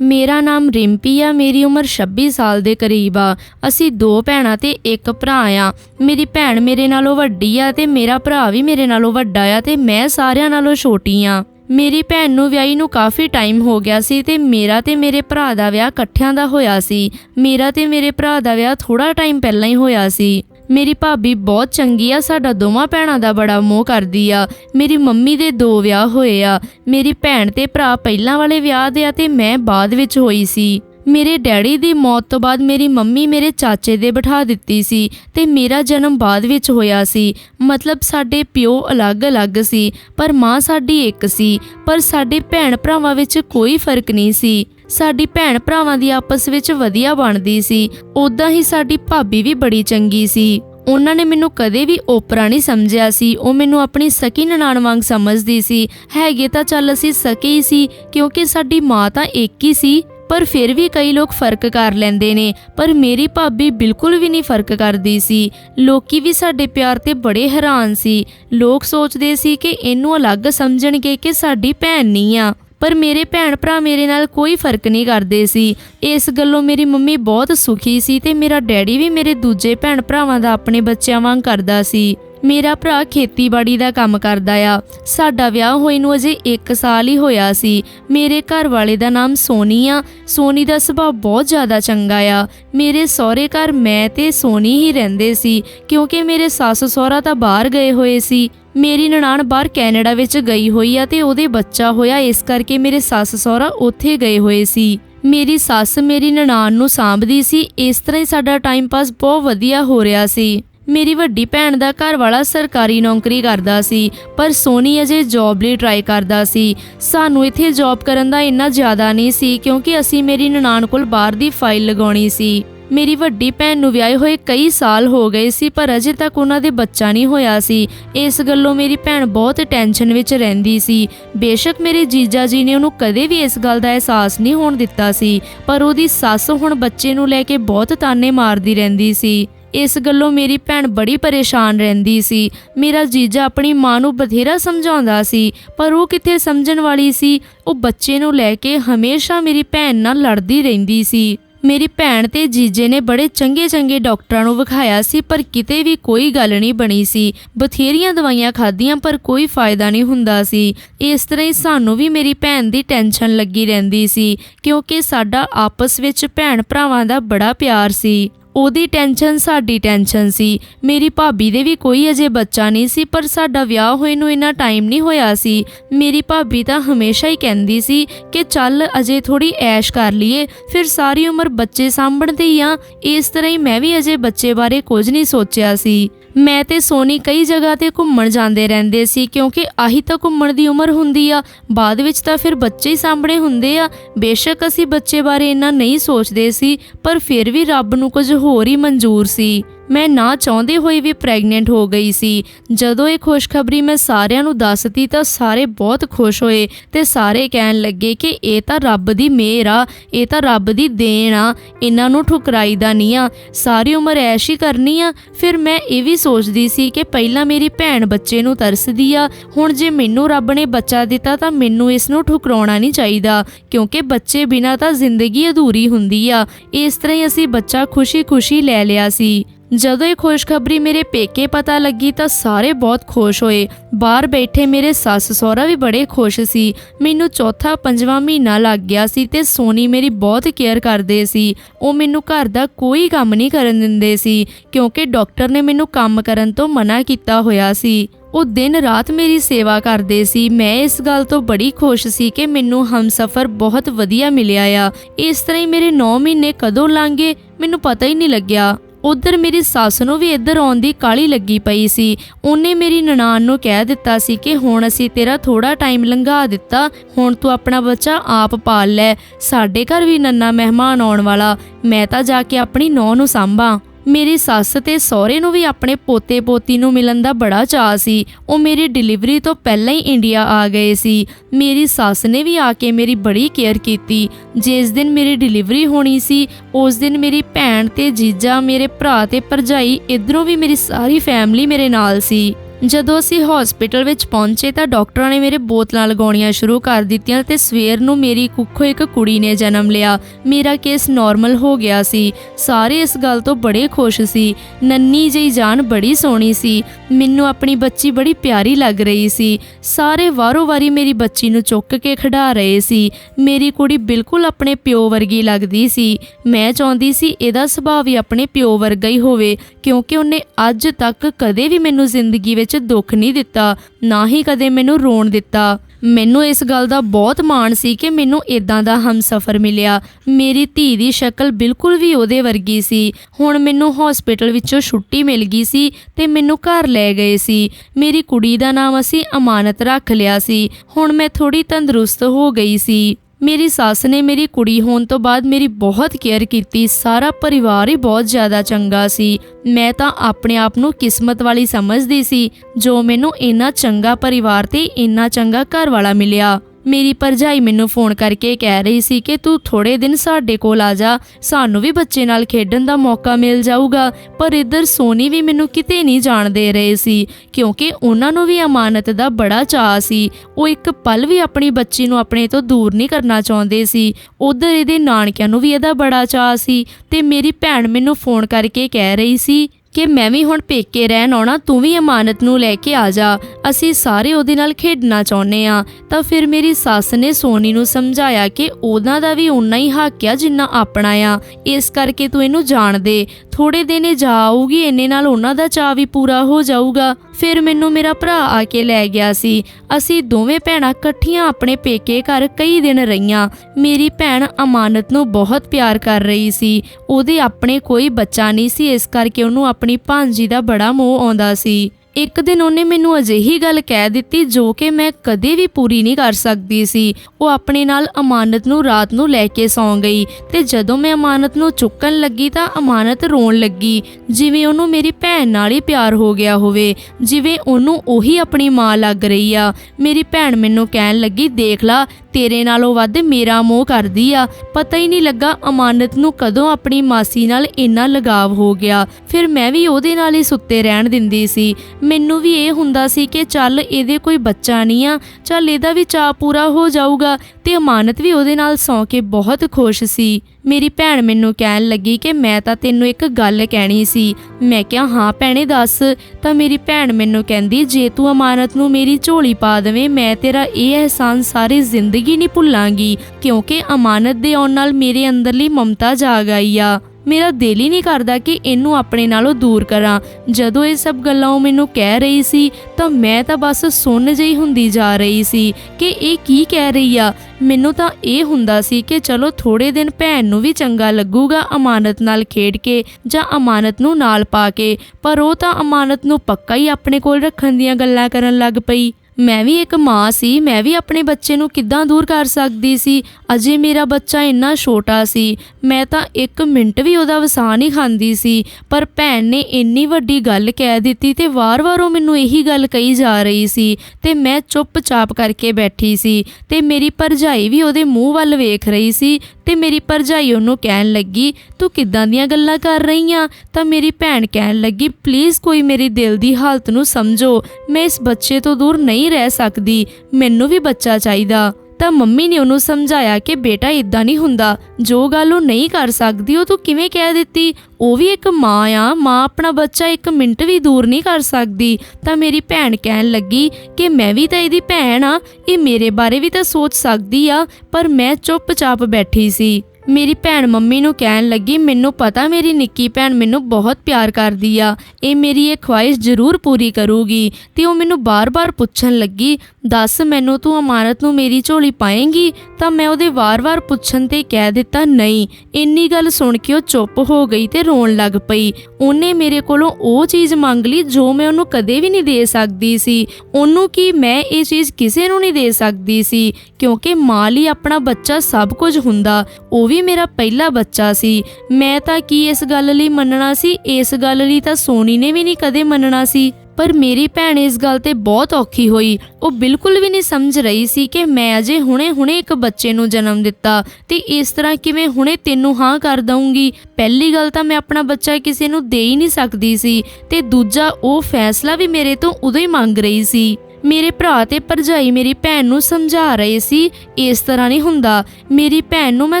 ਮੇਰਾ ਨਾਮ ਰਿੰਪੀ ਆ, ਮੇਰੀ ਉਮਰ 26 ਸਾਲ ਦੇ ਕਰੀਬ ਆ। ਅਸੀਂ ਦੋ ਭੈਣਾਂ ਤੇ ਇੱਕ ਭਰਾ ਆ। ਮੇਰੀ ਭੈਣ ਮੇਰੇ ਨਾਲੋਂ ਵੱਡੀ ਆ ਤੇ ਮੇਰਾ ਭਰਾ ਵੀ ਮੇਰੇ ਨਾਲੋਂ ਵੱਡਾ ਆ ਤੇ ਮੈਂ ਸਾਰਿਆਂ ਨਾਲੋਂ ਛੋਟੀ ਆ। ਮੇਰੀ ਭੈਣ ਨੂੰ ਵਿਆਹੀ ਨੂੰ ਕਾਫੀ ਟਾਈਮ ਹੋ ਗਿਆ ਸੀ ਤੇ ਮੇਰਾ ਤੇ ਮੇਰੇ ਭਰਾ ਦਾ ਵਿਆਹ ਇਕੱਠਿਆਂ ਦਾ ਹੋਇਆ ਸੀ। ਮੇਰਾ ਤੇ ਮੇਰੇ ਭਰਾ ਦਾ ਵਿਆਹ ਥੋੜਾ ਟਾਈਮ ਪਹਿਲਾਂ ਹੀ ਹੋਇਆ ਸੀ। ਮੇਰੀ ਭਾਬੀ ਬਹੁਤ ਚੰਗੀ ਆ, ਸਾਡਾ ਦੋਵਾਂ ਭੈਣਾਂ ਦਾ ਬੜਾ ਮੋਹ ਕਰਦੀ ਆ। ਮੇਰੀ ਮੰਮੀ ਦੇ ਦੋ ਵਿਆਹ ਹੋਏ ਆ। ਮੇਰੀ ਭੈਣ ਤੇ ਭਰਾ ਪਹਿਲਾਂ ਵਾਲੇ ਵਿਆਹ ਦੇ ਆ ਤੇ ਮੈਂ ਬਾਅਦ ਵਿੱਚ ਹੋਈ ਸੀ। ਮੇਰੇ ਡੈਡੀ ਦੀ ਮੌਤ ਤੋਂ ਬਾਅਦ ਮੇਰੀ ਮੰਮੀ ਮੇਰੇ ਚਾਚੇ ਦੇ ਬਿਠਾ ਦਿੱਤੀ ਸੀ ਤੇ ਮੇਰਾ ਜਨਮ ਬਾਅਦ ਵਿੱਚ ਹੋਇਆ ਸੀ। ਮਤਲਬ ਸਾਡੇ ਪਿਓ ਅਲੱਗ-ਅਲੱਗ ਸੀ, ਪਰ ਮਾਂ ਸਾਡੀ ਇੱਕ ਸੀ, ਪਰ ਸਾਡੇ ਭੈਣ ਭਰਾਵਾਂ ਵਿੱਚ ਕੋਈ ਫ਼ਰਕ ਨਹੀਂ ਸੀ। ਸਾਡੀ ਭੈਣ ਭਰਾਵਾਂ ਦੀ ਆਪਸ ਵਿੱਚ ਵਧੀਆ ਬਣਦੀ ਸੀ। ਉਦਾਂ ਹੀ ਸਾਡੀ ਭਾਬੀ ਵੀ ਬੜੀ ਚੰਗੀ ਸੀ। ਉਹਨਾਂ ਨੇ ਮੈਨੂੰ ਕਦੇ ਵੀ ਓਪਰਾ ਨਹੀਂ ਸਮਝਿਆ ਸੀ। ਉਹ ਮੈਨੂੰ ਆਪਣੀ ਸਕੀ ਨਨਾਣ ਵਾਂਗ ਸਮਝਦੀ ਸੀ। ਹੈਗੇ ਤਾਂ ਚੱਲ ਅਸੀਂ ਸਕੇ ਹੀ ਸੀ, ਕਿਉਂਕਿ ਸਾਡੀ ਮਾਂ ਤਾਂ ਇੱਕ ਹੀ ਸੀ। ਪਰ ਫਿਰ ਵੀ ਕਈ ਲੋਕ ਫ਼ਰਕ ਕਰ ਲੈਂਦੇ ਨੇ। ਪਰ ਮੇਰੀ ਭਾਬੀ ਬਿਲਕੁਲ ਵੀ ਨਹੀਂ ਫ਼ਰਕ ਕਰਦੀ ਸੀ। ਲੋਕੀ ਵੀ ਸਾਡੇ ਪਿਆਰ ਤੇ ਬੜੇ ਹੈਰਾਨ ਸੀ। ਲੋਕ ਸੋਚਦੇ ਸੀ ਕਿ ਇਹਨੂੰ ਅਲੱਗ ਸਮਝਣਗੇ ਕਿ ਸਾਡੀ ਭੈਣ ਨਹੀਂ ਆ। ਪਰ ਮੇਰੇ ਭੈਣ ਭਰਾ ਮੇਰੇ ਨਾਲ ਕੋਈ ਫ਼ਰਕ ਨਹੀਂ ਕਰਦੇ ਸੀ। ਇਸ ਗੱਲੋਂ ਮੇਰੀ ਮੰਮੀ ਬਹੁਤ ਸੁਖੀ ਸੀ ਤੇ ਮੇਰਾ ਡੈਡੀ ਵੀ ਮੇਰੇ ਦੂਜੇ ਭੈਣ ਭਰਾਵਾਂ ਦਾ ਆਪਣੇ ਬੱਚਿਆਂ ਵਾਂਗ ਕਰਦਾ ਸੀ। ਮੇਰਾ ਭਰਾ ਖੇਤੀਬਾੜੀ ਦਾ ਕੰਮ ਕਰਦਾ ਆ। ਸਾਡਾ ਵਿਆਹ ਹੋਏ ਨੂੰ ਅਜੇ 1 ਸਾਲ ਹੀ ਹੋਇਆ ਸੀ। ਮੇਰੇ ਘਰ ਵਾਲੇ ਦਾ ਨਾਮ ਸੋਨੀ ਆ। ਸੋਨੀ ਦਾ ਸੁਭਾਅ ਬਹੁਤ ਜ਼ਿਆਦਾ ਚੰਗਾ ਆ। ਮੇਰੇ ਸਹੁਰੇ ਘਰ ਮੈਂ ਤੇ ਸੋਨੀ ਹੀ ਰਹਿੰਦੇ ਸੀ, ਕਿਉਂਕਿ ਮੇਰੇ ਸੱਸ ਸਹੁਰਾ ਤਾਂ ਬਾਹਰ ਗਏ ਹੋਏ ਸੀ। ਮੇਰੀ ਨਨਾਣ ਬਾਹਰ ਕੈਨੇਡਾ ਵਿੱਚ ਗਈ ਹੋਈ ਆ ਤੇ ਉਹਦੇ ਬੱਚਾ ਹੋਇਆ, ਇਸ ਕਰਕੇ ਮੇਰੇ ਸੱਸ ਸਹੁਰਾ ਉੱਥੇ ਗਏ ਹੋਏ ਸੀ। ਮੇਰੀ ਸੱਸ ਮੇਰੀ ਨਨਾਣ ਨੂੰ ਸਾਂਭਦੀ ਸੀ। ਇਸ ਤਰ੍ਹਾਂ ਹੀ ਸਾਡਾ ਟਾਈਮ ਪਾਸ ਬਹੁਤ ਵਧੀਆ ਹੋ ਰਿਹਾ ਸੀ। ਮੇਰੀ ਵੱਡੀ ਭੈਣ ਦਾ ਘਰ ਵਾਲਾ ਸਰਕਾਰੀ ਨੌਕਰੀ ਕਰਦਾ ਸੀ, ਪਰ ਸੋਨੀ ਅਜੇ ਜੌਬ ਲਈ ਟਰਾਈ ਕਰਦਾ ਸੀ। ਸਾਨੂੰ ਇੱਥੇ ਜੌਬ ਕਰਨ ਦਾ ਇੰਨਾ ਜ਼ਿਆਦਾ ਨਹੀਂ ਸੀ, ਕਿਉਂਕਿ ਅਸੀਂ ਮੇਰੀ ਨਨਾਣ ਕੋਲ ਬਾਹਰ ਦੀ ਫਾਈਲ ਲਗਾਉਣੀ ਸੀ। ਮੇਰੀ ਵੱਡੀ ਭੈਣ ਨੂੰ ਵਿਆਹੇ ਹੋਏ ਕਈ ਸਾਲ ਹੋ ਗਏ ਸੀ, ਪਰ ਅਜੇ ਤੱਕ ਉਹਨਾਂ ਦੇ ਬੱਚਾ ਨਹੀਂ ਹੋਇਆ ਸੀ। ਇਸ ਗੱਲੋਂ ਮੇਰੀ ਭੈਣ ਬਹੁਤ ਟੈਨਸ਼ਨ ਵਿੱਚ ਰਹਿੰਦੀ ਸੀ। ਬੇਸ਼ੱਕ ਮੇਰੇ ਜੀਜਾ ਜੀ ਨੇ ਉਹਨੂੰ ਕਦੇ ਵੀ ਇਸ ਗੱਲ ਦਾ ਅਹਿਸਾਸ ਨਹੀਂ ਹੋਣ ਦਿੱਤਾ ਸੀ, ਪਰ ਉਹਦੀ ਸੱਸ ਹੁਣ ਬੱਚੇ ਨੂੰ ਲੈ ਕੇ ਬਹੁਤ ਤਾਨੇ ਮਾਰਦੀ ਰਹਿੰਦੀ ਸੀ। ਇਸ ਗੱਲੋਂ ਮੇਰੀ ਭੈਣ ਬੜੀ ਪਰੇਸ਼ਾਨ ਰਹਿੰਦੀ ਸੀ। ਮੇਰਾ ਜੀਜਾ ਆਪਣੀ ਮਾਂ ਨੂੰ ਬਥੇਰਾ ਸਮਝਾਉਂਦਾ ਸੀ, ਪਰ ਉਹ ਕਿੱਥੇ ਸਮਝਣ ਵਾਲੀ ਸੀ? ਉਹ ਬੱਚੇ ਨੂੰ ਲੈ ਕੇ ਹਮੇਸ਼ਾ ਮੇਰੀ ਭੈਣ ਨਾਲ ਲੜਦੀ ਰਹਿੰਦੀ ਸੀ। ਮੇਰੀ ਭੈਣ ਤੇ ਜੀਜੇ ਨੇ ਬੜੇ ਚੰਗੇ ਚੰਗੇ ਡਾਕਟਰਾਂ ਨੂੰ ਵਿਖਾਇਆ ਸੀ, ਪਰ ਕਿਤੇ ਵੀ ਕੋਈ ਗੱਲ ਨਹੀਂ ਬਣੀ ਸੀ। ਬਥੇਰੀਆਂ ਦਵਾਈਆਂ ਖਾਧੀਆਂ, ਪਰ ਕੋਈ ਫਾਇਦਾ ਨਹੀਂ ਹੁੰਦਾ ਸੀ। ਇਸ ਤਰ੍ਹਾਂ ਹੀ ਸਾਨੂੰ ਵੀ ਮੇਰੀ ਭੈਣ ਦੀ ਟੈਨਸ਼ਨ ਲੱਗੀ ਰਹਿੰਦੀ ਸੀ, ਕਿਉਂਕਿ ਸਾਡਾ ਆਪਸ ਵਿੱਚ ਭੈਣ ਭਰਾਵਾਂ ਦਾ ਬੜਾ ਪਿਆਰ ਸੀ। ਉਹਦੀ ਟੈਨਸ਼ਨ ਸਾਡੀ ਟੈਨਸ਼ਨ ਸੀ। ਮੇਰੀ ਭਾਬੀ ਦੇ ਵੀ ਕੋਈ ਅਜੇ ਬੱਚਾ ਨਹੀਂ ਸੀ, ਪਰ ਸਾਡਾ ਵਿਆਹ ਹੋਏ ਨੂੰ ਇੰਨਾ ਟਾਈਮ ਨਹੀਂ ਹੋਇਆ ਸੀ। ਮੇਰੀ ਭਾਬੀ ਤਾਂ ਹਮੇਸ਼ਾ ਹੀ ਕਹਿੰਦੀ ਸੀ ਕਿ ਚੱਲ ਅਜੇ ਥੋੜੀ ਐਸ਼ ਕਰ ਲਈਏ, ਫਿਰ ਸਾਰੀ ਉਮਰ ਬੱਚੇ ਸਾਂਭਣ ਤੇ ਹੀ ਆ। ਇਸ ਤਰ੍ਹਾਂ ਹੀ ਮੈਂ ਵੀ ਅਜੇ ਬੱਚੇ ਬਾਰੇ ਕੁਝ ਨਹੀਂ ਸੋਚਿਆ ਸੀ। ਮੈਂ ਤੇ ਸੋਨੀ ਕਈ ਜਗ੍ਹਾ ਤੇ ਘੁੰਮਣ ਜਾਂਦੇ ਰਹਿੰਦੇ ਸੀ ਕਿਉਂਕਿ ਆਹੀ ਤਾਂ ਘੁੰਮਣ ਦੀ ਉਮਰ ਹੁੰਦੀ ਆ। ਬਾਅਦ ਵਿੱਚ ਤਾਂ ਫਿਰ ਬੱਚੇ ਹੀ ਸਾਂਭਣੇ ਹੁੰਦੇ ਆ। ਬੇਸ਼ੱਕ ਅਸੀਂ ਬੱਚੇ ਬਾਰੇ ਇੰਨਾ ਨਹੀਂ ਸੋਚਦੇ ਸੀ, ਪਰ ਫਿਰ ਵੀ ਰੱਬ ਨੂੰ ਕੁਝ ਹੋਰ ਹੀ ਮਨਜ਼ੂਰ ਸੀ। ਮੈਂ ਨਾ ਚਾਹੁੰਦੇ ਹੋਏ ਵੀ ਪ੍ਰੈਗਨੈਂਟ ਹੋ ਗਈ ਸੀ। ਜਦੋਂ ਇਹ ਖੁਸ਼ਖਬਰੀ ਮੈਂ ਸਾਰਿਆਂ ਨੂੰ ਦੱਸਤੀ ਤਾਂ ਸਾਰੇ ਬਹੁਤ ਖੁਸ਼ ਹੋਏ ਤੇ ਸਾਰੇ ਕਹਿਣ ਲੱਗੇ ਕਿ ਇਹ ਤਾਂ ਰੱਬ ਦੀ ਮਿਹਰ ਆ, ਇਹ ਤਾਂ ਰੱਬ ਦੀ ਦੇਣ ਆ, ਇਹਨਾਂ ਨੂੰ ਠੁਕਰਾਈਦਾ ਨਹੀਂ ਆ। ਸਾਰੀ ਉਮਰ ਐਸ਼ ਹੀ ਕਰਨੀ ਆ। ਫਿਰ ਮੈਂ ਇਹ ਵੀ ਸੋਚਦੀ ਸੀ ਕਿ ਪਹਿਲਾਂ ਮੇਰੀ ਭੈਣ ਬੱਚੇ ਨੂੰ ਤਰਸਦੀ ਆ, ਹੁਣ ਜੇ ਮੈਨੂੰ ਰੱਬ ਨੇ ਬੱਚਾ ਦਿੱਤਾ ਤਾਂ ਮੈਨੂੰ ਇਸ ਨੂੰ ਠੁਕਰਾਉਣਾ ਨਹੀਂ ਚਾਹੀਦਾ, ਕਿਉਂਕਿ ਬੱਚੇ ਬਿਨਾਂ ਤਾਂ ਜ਼ਿੰਦਗੀ ਅਧੂਰੀ ਹੁੰਦੀ ਆ। ਇਸ ਤਰ੍ਹਾਂ ਹੀ ਅਸੀਂ ਬੱਚਾ ਖੁਸ਼ੀ-ਖੁਸ਼ੀ ਲੈ ਲਿਆ ਸੀ। ਜਦੋਂ ਇਹ ਖੁਸ਼ਖਬਰੀ ਮੇਰੇ ਪੇਕੇ ਪਤਾ ਲੱਗੀ ਤਾਂ ਸਾਰੇ ਬਹੁਤ ਖੁਸ਼ ਹੋਏ। ਬਾਹਰ ਬੈਠੇ ਮੇਰੇ ਸੱਸ ਸਹੁਰਾ ਵੀ ਬੜੇ ਖੁਸ਼ ਸੀ। ਮੈਨੂੰ ਚੌਥਾ ਪੰਜਵਾਂ ਮਹੀਨਾ ਲੱਗ ਗਿਆ ਸੀ ਤੇ ਸੋਨੀ ਮੇਰੀ ਬਹੁਤ ਕੇਅਰ ਕਰਦੇ ਸੀ। ਉਹ ਮੈਨੂੰ ਘਰ ਦਾ ਕੋਈ ਕੰਮ ਨਹੀਂ ਕਰਨ ਦਿੰਦੇ ਸੀ, ਕਿਉਂਕਿ ਡਾਕਟਰ ਨੇ ਮੈਨੂੰ ਕੰਮ ਕਰਨ ਤੋਂ ਮਨਾ ਕੀਤਾ ਹੋਇਆ ਸੀ। ਉਹ ਦਿਨ ਰਾਤ ਮੇਰੀ ਸੇਵਾ ਕਰਦੇ ਸੀ। ਮੈਂ ਇਸ ਗੱਲ ਤੋਂ ਬੜੀ ਖੁਸ਼ ਸੀ ਕਿ ਮੈਨੂੰ ਹਮਸਫਰ ਬਹੁਤ ਵਧੀਆ ਮਿਲਿਆ ਆ। ਇਸ ਤਰ੍ਹਾਂ ਹੀ ਮੇਰੇ 9 ਮਹੀਨੇ ਕਦੋਂ ਲੰਘੇ, ਮੈਨੂੰ ਪਤਾ ਹੀ ਨਹੀਂ ਲੱਗਿਆ। ਉਧਰ ਮੇਰੀ ਸੱਸ ਨੂੰ ਵੀ ਇੱਧਰ ਆਉਣ ਦੀ ਕਾਲੀ ਲੱਗੀ ਪਈ ਸੀ। ਉਹਨੇ ਮੇਰੀ ਨਨਾਣ ਨੂੰ ਕਹਿ ਦਿੱਤਾ ਸੀ ਕਿ ਹੁਣ ਅਸੀਂ ਤੇਰਾ ਥੋੜਾ ਟਾਈਮ ਲੰਘਾ ਦਿੱਤਾ, ਹੁਣ ਤੂੰ ਆਪਣਾ ਬੱਚਾ ਆਪ ਪਾਲ ਲੈ। ਸਾਡੇ ਘਰ ਵੀ ਨੰਨਾ ਮਹਿਮਾਨ ਆਉਣ ਵਾਲਾ, ਮੈਂ ਤਾਂ ਜਾ ਕੇ ਆਪਣੀ ਨੌਂ ਨੂੰ ਸਾਂਭਾਂ। ਮੇਰੀ ਸੱਸ ਤੇ ਸਹੁਰੇ ਨੂੰ ਵੀ ਆਪਣੇ ਪੋਤੇ ਪੋਤੀ ਨੂੰ ਮਿਲਣ ਦਾ ਬੜਾ ਚਾਅ ਸੀ। ਉਹ ਮੇਰੀ ਡਿਲੀਵਰੀ ਤੋਂ ਪਹਿਲਾਂ ਹੀ ਇੰਡੀਆ ਆ ਗਏ ਸੀ। ਮੇਰੀ ਸੱਸ ਨੇ ਵੀ ਆ ਕੇ ਮੇਰੀ ਬੜੀ ਕੇਅਰ ਕੀਤੀ। ਜਿਸ ਦਿਨ ਮੇਰੀ ਡਿਲੀਵਰੀ ਹੋਣੀ ਸੀ, ਉਸ ਦਿਨ ਮੇਰੀ ਭੈਣ ਤੇ ਜੀਜਾ, ਮੇਰੇ ਭਰਾ ਤੇ ਭਰਜਾਈ, ਇਧਰੋਂ ਵੀ ਮੇਰੀ ਸਾਰੀ ਫੈਮਿਲੀ ਮੇਰੇ ਨਾਲ ਸੀ। ਜਦੋਂ ਅਸੀਂ ਹਸਪੀਟਲ ਵਿੱਚ ਪਹੁੰਚੇ ਤਾਂ ਡਾਕਟਰਾਂ ਨੇ ਮੇਰੇ ਬੋਤਲਾਂ ਲਗਾਉਣੀਆਂ ਸ਼ੁਰੂ ਕਰ ਦਿੱਤੀਆਂ ਤੇ ਸਵੇਰ ਨੂੰ ਮੇਰੀ ਕੁੱਖੋਂ ਇੱਕ ਕੁੜੀ ਨੇ ਜਨਮ ਲਿਆ। ਮੇਰਾ ਕੇਸ ਨਾਰਮਲ ਹੋ ਗਿਆ ਸੀ। ਸਾਰੇ ਇਸ ਗੱਲ ਤੋਂ ਬੜੇ ਖੁਸ਼ ਸੀ। ਨੰਨੀ ਜਿਹੀ ਜਾਨ ਬੜੀ ਸੋਹਣੀ ਸੀ। ਮੈਨੂੰ ਆਪਣੀ ਬੱਚੀ ਬੜੀ ਪਿਆਰੀ ਲੱਗ ਰਹੀ ਸੀ। ਸਾਰੇ ਵਾਰੋ-ਵਾਰੀ ਮੇਰੀ ਬੱਚੀ ਨੂੰ ਚੁੱਕ ਕੇ ਖਿਡਾ ਰਹੇ ਸੀ। ਮੇਰੀ ਕੁੜੀ ਬਿਲਕੁਲ ਆਪਣੇ ਪਿਓ ਵਰਗੀ ਲੱਗਦੀ ਸੀ। ਮੈਂ ਚਾਹੁੰਦੀ ਸੀ ਇਹਦਾ ਸੁਭਾਅ ਵੀ ਆਪਣੇ ਪਿਓ ਵਰਗਾ ਹੀ ਹੋਵੇ, ਕਿਉਂਕਿ ਉਹਨੇ ਅੱਜ ਤੱਕ ਕਦੇ ਵੀ ਮੈਨੂੰ ਜ਼ਿੰਦਗੀ ਵਿੱਚ ਦੁੱਖ ਨਹੀਂ ਦਿੱਤਾ, ਨਾ ਹੀ ਕਦੇ ਮੈਨੂੰ ਰੋਣ ਦਿੱਤਾ। ਮੈਨੂੰ ਇਸ ਗੱਲ ਦਾ ਬਹੁਤ ਮਾਣ ਸੀ ਕਿ ਮੈਨੂੰ ਇਦਾਂ ਦਾ ਹਮਸਫਰ ਮਿਲਿਆ। ਮੇਰੀ ਧੀ ਦੀ ਸ਼ਕਲ ਬਿਲਕੁਲ ਵੀ ਉਹਦੇ ਵਰਗੀ ਸੀ। ਹੁਣ ਮੈਨੂੰ ਹਸਪੀਟਲ ਵਿੱਚੋਂ ਛੁੱਟੀ ਮਿਲ ਗਈ ਸੀ ਤੇ ਮੈਨੂੰ ਘਰ ਲੈ ਗਏ ਸੀ। ਮੇਰੀ ਕੁੜੀ ਦਾ ਨਾਮ ਅਸੀਂ ਅਮਾਨਤ ਰੱਖ ਲਿਆ ਸੀ। ਹੁਣ ਮੈਂ ਥੋੜੀ ਤੰਦਰੁਸਤ ਹੋ ਗਈ ਸੀ। ਮੇਰੀ ਸੱਸ ਨੇ ਮੇਰੀ ਕੁੜੀ ਹੋਣ ਤੋਂ ਬਾਅਦ ਮੇਰੀ ਬਹੁਤ ਕੇਅਰ ਕੀਤੀ, ਸਾਰਾ ਪਰਿਵਾਰ ਹੀ ਬਹੁਤ ਜ਼ਿਆਦਾ ਚੰਗਾ ਸੀ। ਮੈਂ ਤਾਂ ਆਪਣੇ ਆਪ ਨੂੰ ਕਿਸਮਤ ਵਾਲੀ ਸਮਝਦੀ ਸੀ, ਜੋ ਮੈਨੂੰ ਇੰਨਾ ਚੰਗਾ ਪਰਿਵਾਰ ਤੇ ਇੰਨਾ ਚੰਗਾ ਘਰ ਵਾਲਾ ਮਿਲਿਆ। ਮੇਰੀ ਭਰਜਾਈ ਮੈਨੂੰ ਫੋਨ ਕਰਕੇ ਕਹਿ ਰਹੀ ਸੀ ਕਿ ਤੂੰ ਥੋੜੇ ਦਿਨ ਸਾਡੇ ਕੋਲ ਆ ਜਾ, ਸਾਨੂੰ ਵੀ ਬੱਚੇ ਨਾਲ ਖੇਡਣ ਦਾ ਮੌਕਾ ਮਿਲ ਜਾਊਗਾ। ਪਰ ਇੱਧਰ ਸੋਨੀ ਵੀ ਮੈਨੂੰ ਕਿਤੇ ਨਹੀਂ ਜਾਣ ਦੇ ਰਹੇ ਸੀ, ਕਿਉਂਕਿ ਉਹਨਾਂ ਨੂੰ ਵੀ ਅਮਾਨਤ ਦਾ ਬੜਾ ਚਾਅ ਸੀ। ਉਹ ਇੱਕ ਪਲ ਵੀ ਆਪਣੀ ਬੱਚੀ ਨੂੰ ਆਪਣੇ ਤੋਂ ਦੂਰ ਨਹੀਂ ਕਰਨਾ ਚਾਹੁੰਦੇ ਸੀ। ਉਧਰ ਇਹਦੇ ਨਾਨਕਿਆਂ ਨੂੰ ਵੀ ਇਹਦਾ ਬੜਾ ਚਾਅ ਸੀ ਤੇ ਮੇਰੀ ਭੈਣ ਮੈਨੂੰ ਫੋਨ ਕਰਕੇ ਕਹਿ ਰਹੀ ਸੀ ਕਿ ਮੈਂ ਵੀ ਹੁਣ ਪੇਕੇ ਰਹਿਣ ਆਉਣਾ, ਤੂੰ ਵੀ ਅਮਾਨਤ ਨੂੰ ਲੈ ਕੇ ਆ ਜਾ। ਅਸੀਂ ਸਾਰੇ ਉਹਦੇ ਨਾਲ ਖੇਡਣਾ ਚਾਹੁੰਦੇ ਆ ਤਾਂ ਫਿਰ ਮੇਰੀ ਸੱਸ ਨੇ ਸੋਨੀ ਨੂੰ ਸਮਝਾਇਆ ਕਿ ਉਹਨਾਂ ਦਾ ਵੀ ਉਨਾ ਹੀ ਹੱਕ ਆ ਜਿੰਨਾ ਆਪਣਾ ਆ। ਇਸ ਕਰਕੇ ਤੂੰ ਇਹਨੂੰ ਜਾਣ ਦੇ। ਥੋੜੇ ਦਿਨ ਜਾ ਆਊਗੀ ਇੰਨੇ ਨਾਲ ਉਹਨਾਂ ਦਾ ਚਾਅ ਵੀ ਪੂਰਾ ਹੋ ਜਾਊਗਾ। ਫਿਰ ਮੈਨੂੰ ਮੇਰਾ ਭਰਾ ਆ ਕੇ ਲੈ ਗਿਆ ਸੀ। ਅਸੀਂ ਦੋਵੇਂ ਭੈਣਾਂ ਇਕੱਠੀਆਂ ਆਪਣੇ ਪੇਕੇ ਘਰ ਕਈ ਦਿਨ ਰਹੀਆਂ। ਮੇਰੀ ਭੈਣ ਅਮਾਨਤ ਨੂੰ ਬਹੁਤ ਪਿਆਰ ਕਰ ਰਹੀ ਸੀ। ਉਹਦੇ ਆਪਣੇ ਕੋਈ ਬੱਚਾ ਨਹੀਂ ਸੀ, ਇਸ ਕਰਕੇ ਉਹਨੂੰ ਆਪਣੀ ਭਾਂਜੀ ਦਾ ਬੜਾ ਮੋਹ ਆਉਂਦਾ ਸੀ। ਇੱਕ ਦਿਨ ਉਹਨੇ ਮੈਨੂੰ ਅਜਿਹੀ ਗੱਲ ਕਹਿ ਦਿੱਤੀ ਜੋ ਕਿ ਮੈਂ ਕਦੇ ਵੀ ਪੂਰੀ ਨਹੀਂ ਕਰ ਸਕਦੀ ਸੀ। ਉਹ ਆਪਣੇ ਨਾਲ ਅਮਾਨਤ ਨੂੰ ਰਾਤ ਨੂੰ ਲੈ ਕੇ ਸੌਂ ਗਈ ਤੇ ਜਦੋਂ ਮੈਂ ਅਮਾਨਤ ਨੂੰ ਚੁੱਕਣ ਲੱਗੀ ਤਾਂ ਅਮਾਨਤ ਰੋਣ ਲੱਗੀ। ਜਿਵੇਂ ਉਹਨੂੰ ਮੇਰੀ ਭੈਣ ਨਾਲ ਹੀ ਪਿਆਰ ਹੋ ਗਿਆ ਹੋਵੇ, ਜਿਵੇਂ ਉਹਨੂੰ ਉਹੀ ਆਪਣੀ ਮਾਂ ਲੱਗ ਰਹੀ ਆ। ਮੇਰੀ ਭੈਣ ਮੈਨੂੰ ਕਹਿਣ ਲੱਗੀ, ਦੇਖ ਲਾ, ਤੇਰੇ ਨਾਲੋਂ ਵੱਧ ਮੇਰਾ ਮੋਹ ਕਰਦੀ ਆ। ਪਤਾ ਹੀ ਨਹੀਂ ਲੱਗਾ ਅਮਾਨਤ ਨੂੰ ਕਦੋਂ ਆਪਣੀ ਮਾਸੀ ਨਾਲ ਇੰਨਾ ਲਗਾਵ ਹੋ ਗਿਆ। ਫਿਰ ਮੈਂ ਵੀ ਉਹਦੇ ਨਾਲ ਹੀ ਸੁੱਤੇ ਰਹਿਣ ਦਿੰਦੀ ਸੀ। ਮੈਨੂੰ ਵੀ ਇਹ ਹੁੰਦਾ ਸੀ ਕਿ ਚੱਲ ਇਹਦੇ ਕੋਈ ਬੱਚਾ ਨਹੀਂ ਆ, ਚੱਲ ਇਹਦਾ ਵੀ ਚਾਅ ਪੂਰਾ ਹੋ ਜਾਊਗਾ ਤੇ ਅਮਾਨਤ ਵੀ ਉਹਦੇ ਨਾਲ ਸੌਂ ਕੇ ਬਹੁਤ ਖੁਸ਼ ਸੀ। ਮੇਰੀ ਭੈਣ ਮੈਨੂੰ ਕਹਿਣ ਲੱਗੀ ਕਿ ਮੈਂ ਤਾਂ ਤੈਨੂੰ ਇੱਕ ਗੱਲ ਕਹਿਣੀ ਸੀ। ਮੈਂ ਕਿਹਾ, ਹਾਂ ਭੈਣੇ, ਦੱਸ। ਤਾਂ ਮੇਰੀ ਭੈਣ ਮੈਨੂੰ ਕਹਿੰਦੀ, ਜੇ ਤੂੰ ਅਮਾਨਤ ਨੂੰ ਮੇਰੀ ਝੋਲੀ ਪਾ ਦੇਵੇਂ, ਮੈਂ ਤੇਰਾ ਇਹ ਅਹਿਸਾਨ ਸਾਰੀ ਜ਼ਿੰਦਗੀ ਨਹੀਂ ਭੁੱਲਾਂਗੀ, ਕਿਉਂਕਿ ਅਮਾਨਤ ਦੇ ਆਉਣ ਨਾਲ ਮੇਰੇ ਅੰਦਰਲੀ ਮਮਤਾ ਜਾਗ ਆਈ ਆ। ਮੇਰਾ ਦਿਲ ਹੀ ਨਹੀਂ ਕਰਦਾ ਕਿ ਇਹਨੂੰ ਆਪਣੇ ਨਾਲੋਂ ਦੂਰ ਕਰਾਂ। ਜਦੋਂ ਇਹ ਸਭ ਗੱਲਾਂ ਉਹ ਮੈਨੂੰ ਕਹਿ ਰਹੀ ਸੀ, ਤਾਂ ਮੈਂ ਤਾਂ ਬਸ ਸੁਣ ਜਿਹੀ ਹੁੰਦੀ ਜਾ ਰਹੀ ਸੀ ਕਿ ਇਹ ਕੀ ਕਹਿ ਰਹੀ ਆ। ਮੈਨੂੰ ਤਾਂ ਇਹ ਹੁੰਦਾ ਸੀ ਕਿ ਚਲੋ ਥੋੜੇ ਦਿਨ ਭੈਣ ਨੂੰ ਵੀ ਚੰਗਾ ਲੱਗੂਗਾ ਅਮਾਨਤ ਨਾਲ ਖੇਡ ਕੇ ਜਾਂ ਅਮਾਨਤ ਨੂੰ ਨਾਲ ਪਾ ਕੇ, ਪਰ ਉਹ ਤਾਂ ਅਮਾਨਤ ਨੂੰ ਪੱਕਾ ਹੀ ਆਪਣੇ ਕੋਲ ਰੱਖਣ ਦੀਆਂ ਗੱਲਾਂ ਕਰਨ ਲੱਗ ਪਈ। ਮੈਂ ਵੀ ਇੱਕ ਮਾਂ ਸੀ, ਮੈਂ ਵੀ ਆਪਣੇ ਬੱਚੇ ਨੂੰ ਕਿੱਦਾਂ ਦੂਰ ਕਰ ਸਕਦੀ ਸੀ? ਅਜੇ ਮੇਰਾ ਬੱਚਾ ਇੰਨਾ ਛੋਟਾ ਸੀ, ਮੈਂ ਤਾਂ ਇੱਕ ਮਿੰਟ ਵੀ ਉਹਦਾ ਵਸਾ ਨਹੀਂ ਖਾਂਦੀ ਸੀ। ਪਰ ਭੈਣ ਨੇ ਇੰਨੀ ਵੱਡੀ ਗੱਲ ਕਹਿ ਦਿੱਤੀ ਤੇ ਵਾਰ-ਵਾਰ ਉਹ ਮੈਨੂੰ ਇਹੀ ਗੱਲ ਕਹੀ ਜਾ ਰਹੀ ਸੀ ਤੇ ਮੈਂ ਚੁੱਪਚਾਪ ਕਰਕੇ ਬੈਠੀ ਸੀ ਤੇ ਮੇਰੀ ਭਰਜਾਈ ਵੀ ਉਹਦੇ ਮੂੰਹ ਵੱਲ ਵੇਖ ਰਹੀ ਸੀ ਤੇ ਮੇਰੀ ਭਰਜਾਈ ਉਹਨੂੰ ਕਹਿਣ ਲੱਗੀ, ਤੂੰ ਕਿੱਦਾਂ ਦੀਆਂ ਗੱਲਾਂ ਕਰ ਰਹੀ ਆ? ਤਾਂ ਮੇਰੀ ਭੈਣ ਕਹਿਣ ਲੱਗੀ ਪਲੀਜ਼ ਕੋਈ ਮੇਰੀ ਦਿਲ ਦੀ ਹਾਲਤ ਨੂੰ ਸਮਝੋ, ਮੈਂ ਇਸ ਬੱਚੇ ਤੋਂ ਦੂਰ ਨਹੀਂ ਰਹਿ ਸਕਦੀ, ਮੈਨੂੰ ਵੀ ਬੱਚਾ ਚਾਹੀਦਾ। ਤਾਂ ਮੰਮੀ ਨੇ ਉਹਨੂੰ ਸਮਝਾਇਆ ਕਿ ਬੇਟਾ ਇਦਾਂ ਨਹੀਂ ਹੁੰਦਾ। ਜੋ ਗੱਲ ਉਹ ਨਹੀਂ ਕਰ ਸਕਦੀ, ਉਹ ਤੂੰ ਕਿਵੇਂ ਕਹਿ ਦਿੱਤੀ? ਉਹ ਵੀ ਇੱਕ ਮਾਂ ਆ। ਮਾਂ ਆਪਣਾ ਬੱਚਾ ਇੱਕ ਮਿੰਟ ਵੀ ਦੂਰ ਨਹੀਂ ਕਰ ਸਕਦੀ। ਤਾਂ ਮੇਰੀ ਭੈਣ ਕਹਿਣ ਲੱਗੀ ਕਿ ਮੈਂ ਵੀ ਤਾਂ ਇਹਦੀ ਭੈਣ ਆ। ਇਹ ਮੇਰੇ ਬਾਰੇ ਵੀ ਤਾਂ ਸੋਚ ਸਕਦੀ ਆ, ਪਰ ਮੈਂ ਚੁੱਪਚਾਪ ਬੈਠੀ ਸੀ। ਮੇਰੀ ਭੈਣ ਮੰਮੀ ਨੂੰ ਕਹਿਣ ਲੱਗੀ, ਮੈਨੂੰ ਪਤਾ ਮੇਰੀ ਨਿੱਕੀ ਭੈਣ ਮੈਨੂੰ ਬਹੁਤ ਪਿਆਰ ਕਰਦੀ ਆ। ਇਹ ਮੇਰੀ ਇਹ ਖੁਆਇਸ਼ ਜ਼ਰੂਰ ਪੂਰੀ ਕਰੂਗੀ। ਤੇ ਉਹ ਮੈਨੂੰ ਬਾਰ-ਬਾਰ ਪੁੱਛਣ ਲੱਗੀ, ਦੱਸ ਮੈਨੂੰ ਤੂੰ ਅਮਾਨਤ ਨੂੰ ਮੇਰੀ ਝੋਲੀ ਪਾਏਂਗੀ? ਤਾਂ ਮੈਂ ਉਹਦੇ ਵਾਰ-ਵਾਰ ਪੁੱਛਣ ਤੇ ਕਹਿ ਦਿੱਤਾ, ਨਹੀਂ। ਇੰਨੀ ਗੱਲ ਸੁਣ ਕੇ ਉਹ ਚੁੱਪ ਹੋ ਗਈ ਤੇ ਰੋਣ ਲੱਗ ਪਈ। ਉਹਨੇ ਮੇਰੇ ਕੋਲੋਂ ਉਹ ਚੀਜ਼ ਮੰਗ ਲਈ ਜੋ ਮੈਂ ਉਹਨੂੰ ਕਦੇ ਵੀ ਨਹੀਂ ਦੇ ਸਕਦੀ ਸੀ। ਉਹਨੂੰ ਕੀ ਮੈਂ ਇਹ ਚੀਜ਼ ਕਿਸੇ ਨੂੰ ਨਹੀਂ ਦੇ ਸਕਦੀ ਸੀ? ਕਿਉਂਕਿ ਮਾਂ ਲਈ ਆਪਣਾ ਬੱਚਾ ਸਭ ਕੁਝ ਹੁੰਦਾ। ਉਹ ਵੀ ਮੇਰਾ ਪਹਿਲਾ ਬੱਚਾ ਸੀ। ਮੈਂ ਤਾਂ ਕੀ ਇਸ ਗੱਲ ਲਈ ਮੰਨਣਾ ਸੀ? ਇਸ ਗੱਲ ਲਈ ਤਾਂ ਸੋਨੀ ਨੇ ਵੀ ਨਹੀਂ ਕਦੇ ਮੰਨਣਾ ਸੀ। ਪਰ ਮੇਰੀ ਭੈਣ ਇਸ ਗੱਲ ਤੇ ਬਹੁਤ ਔਖੀ ਹੋਈ। ਉਹ ਬਿਲਕੁਲ ਵੀ ਨਹੀਂ ਸਮਝ ਰਹੀ ਸੀ ਕਿ ਮੈਂ ਅਜੇ ਹੁਣੇ-ਹੁਣੇ ਇੱਕ ਬੱਚੇ ਨੂੰ ਜਨਮ ਦਿੱਤਾ ਤੇ ਇਸ ਤਰ੍ਹਾਂ ਕਿਵੇਂ ਹੁਣੇ ਤੈਨੂੰ ਹਾਂ ਕਰ ਦਊਂਗੀ। ਪਹਿਲੀ ਗੱਲ ਤਾਂ ਮੈਂ ਆਪਣਾ ਬੱਚਾ ਕਿਸੇ ਨੂੰ ਦੇ ਹੀ ਨਹੀਂ ਸਕਦੀ ਸੀ ਤੇ ਦੂਜਾ ਉਹ ਫੈਸਲਾ ਵੀ ਮੇਰੇ ਤੋਂ ਉਦੋਂ ਹੀ ਮੰਗ ਰਹੀ ਸੀ। ਮੇਰੇ ਭਰਾ ਤੇ ਭਰਜਾਈ ਮੇਰੀ ਭੈਣ ਨੂੰ ਸਮਝਾ ਰਹੇ ਸੀ। ਇਸ ਤਰ੍ਹਾਂ ਨਹੀਂ ਹੁੰਦਾ। ਮੇਰੀ ਭੈਣ ਨੂੰ ਮੈਂ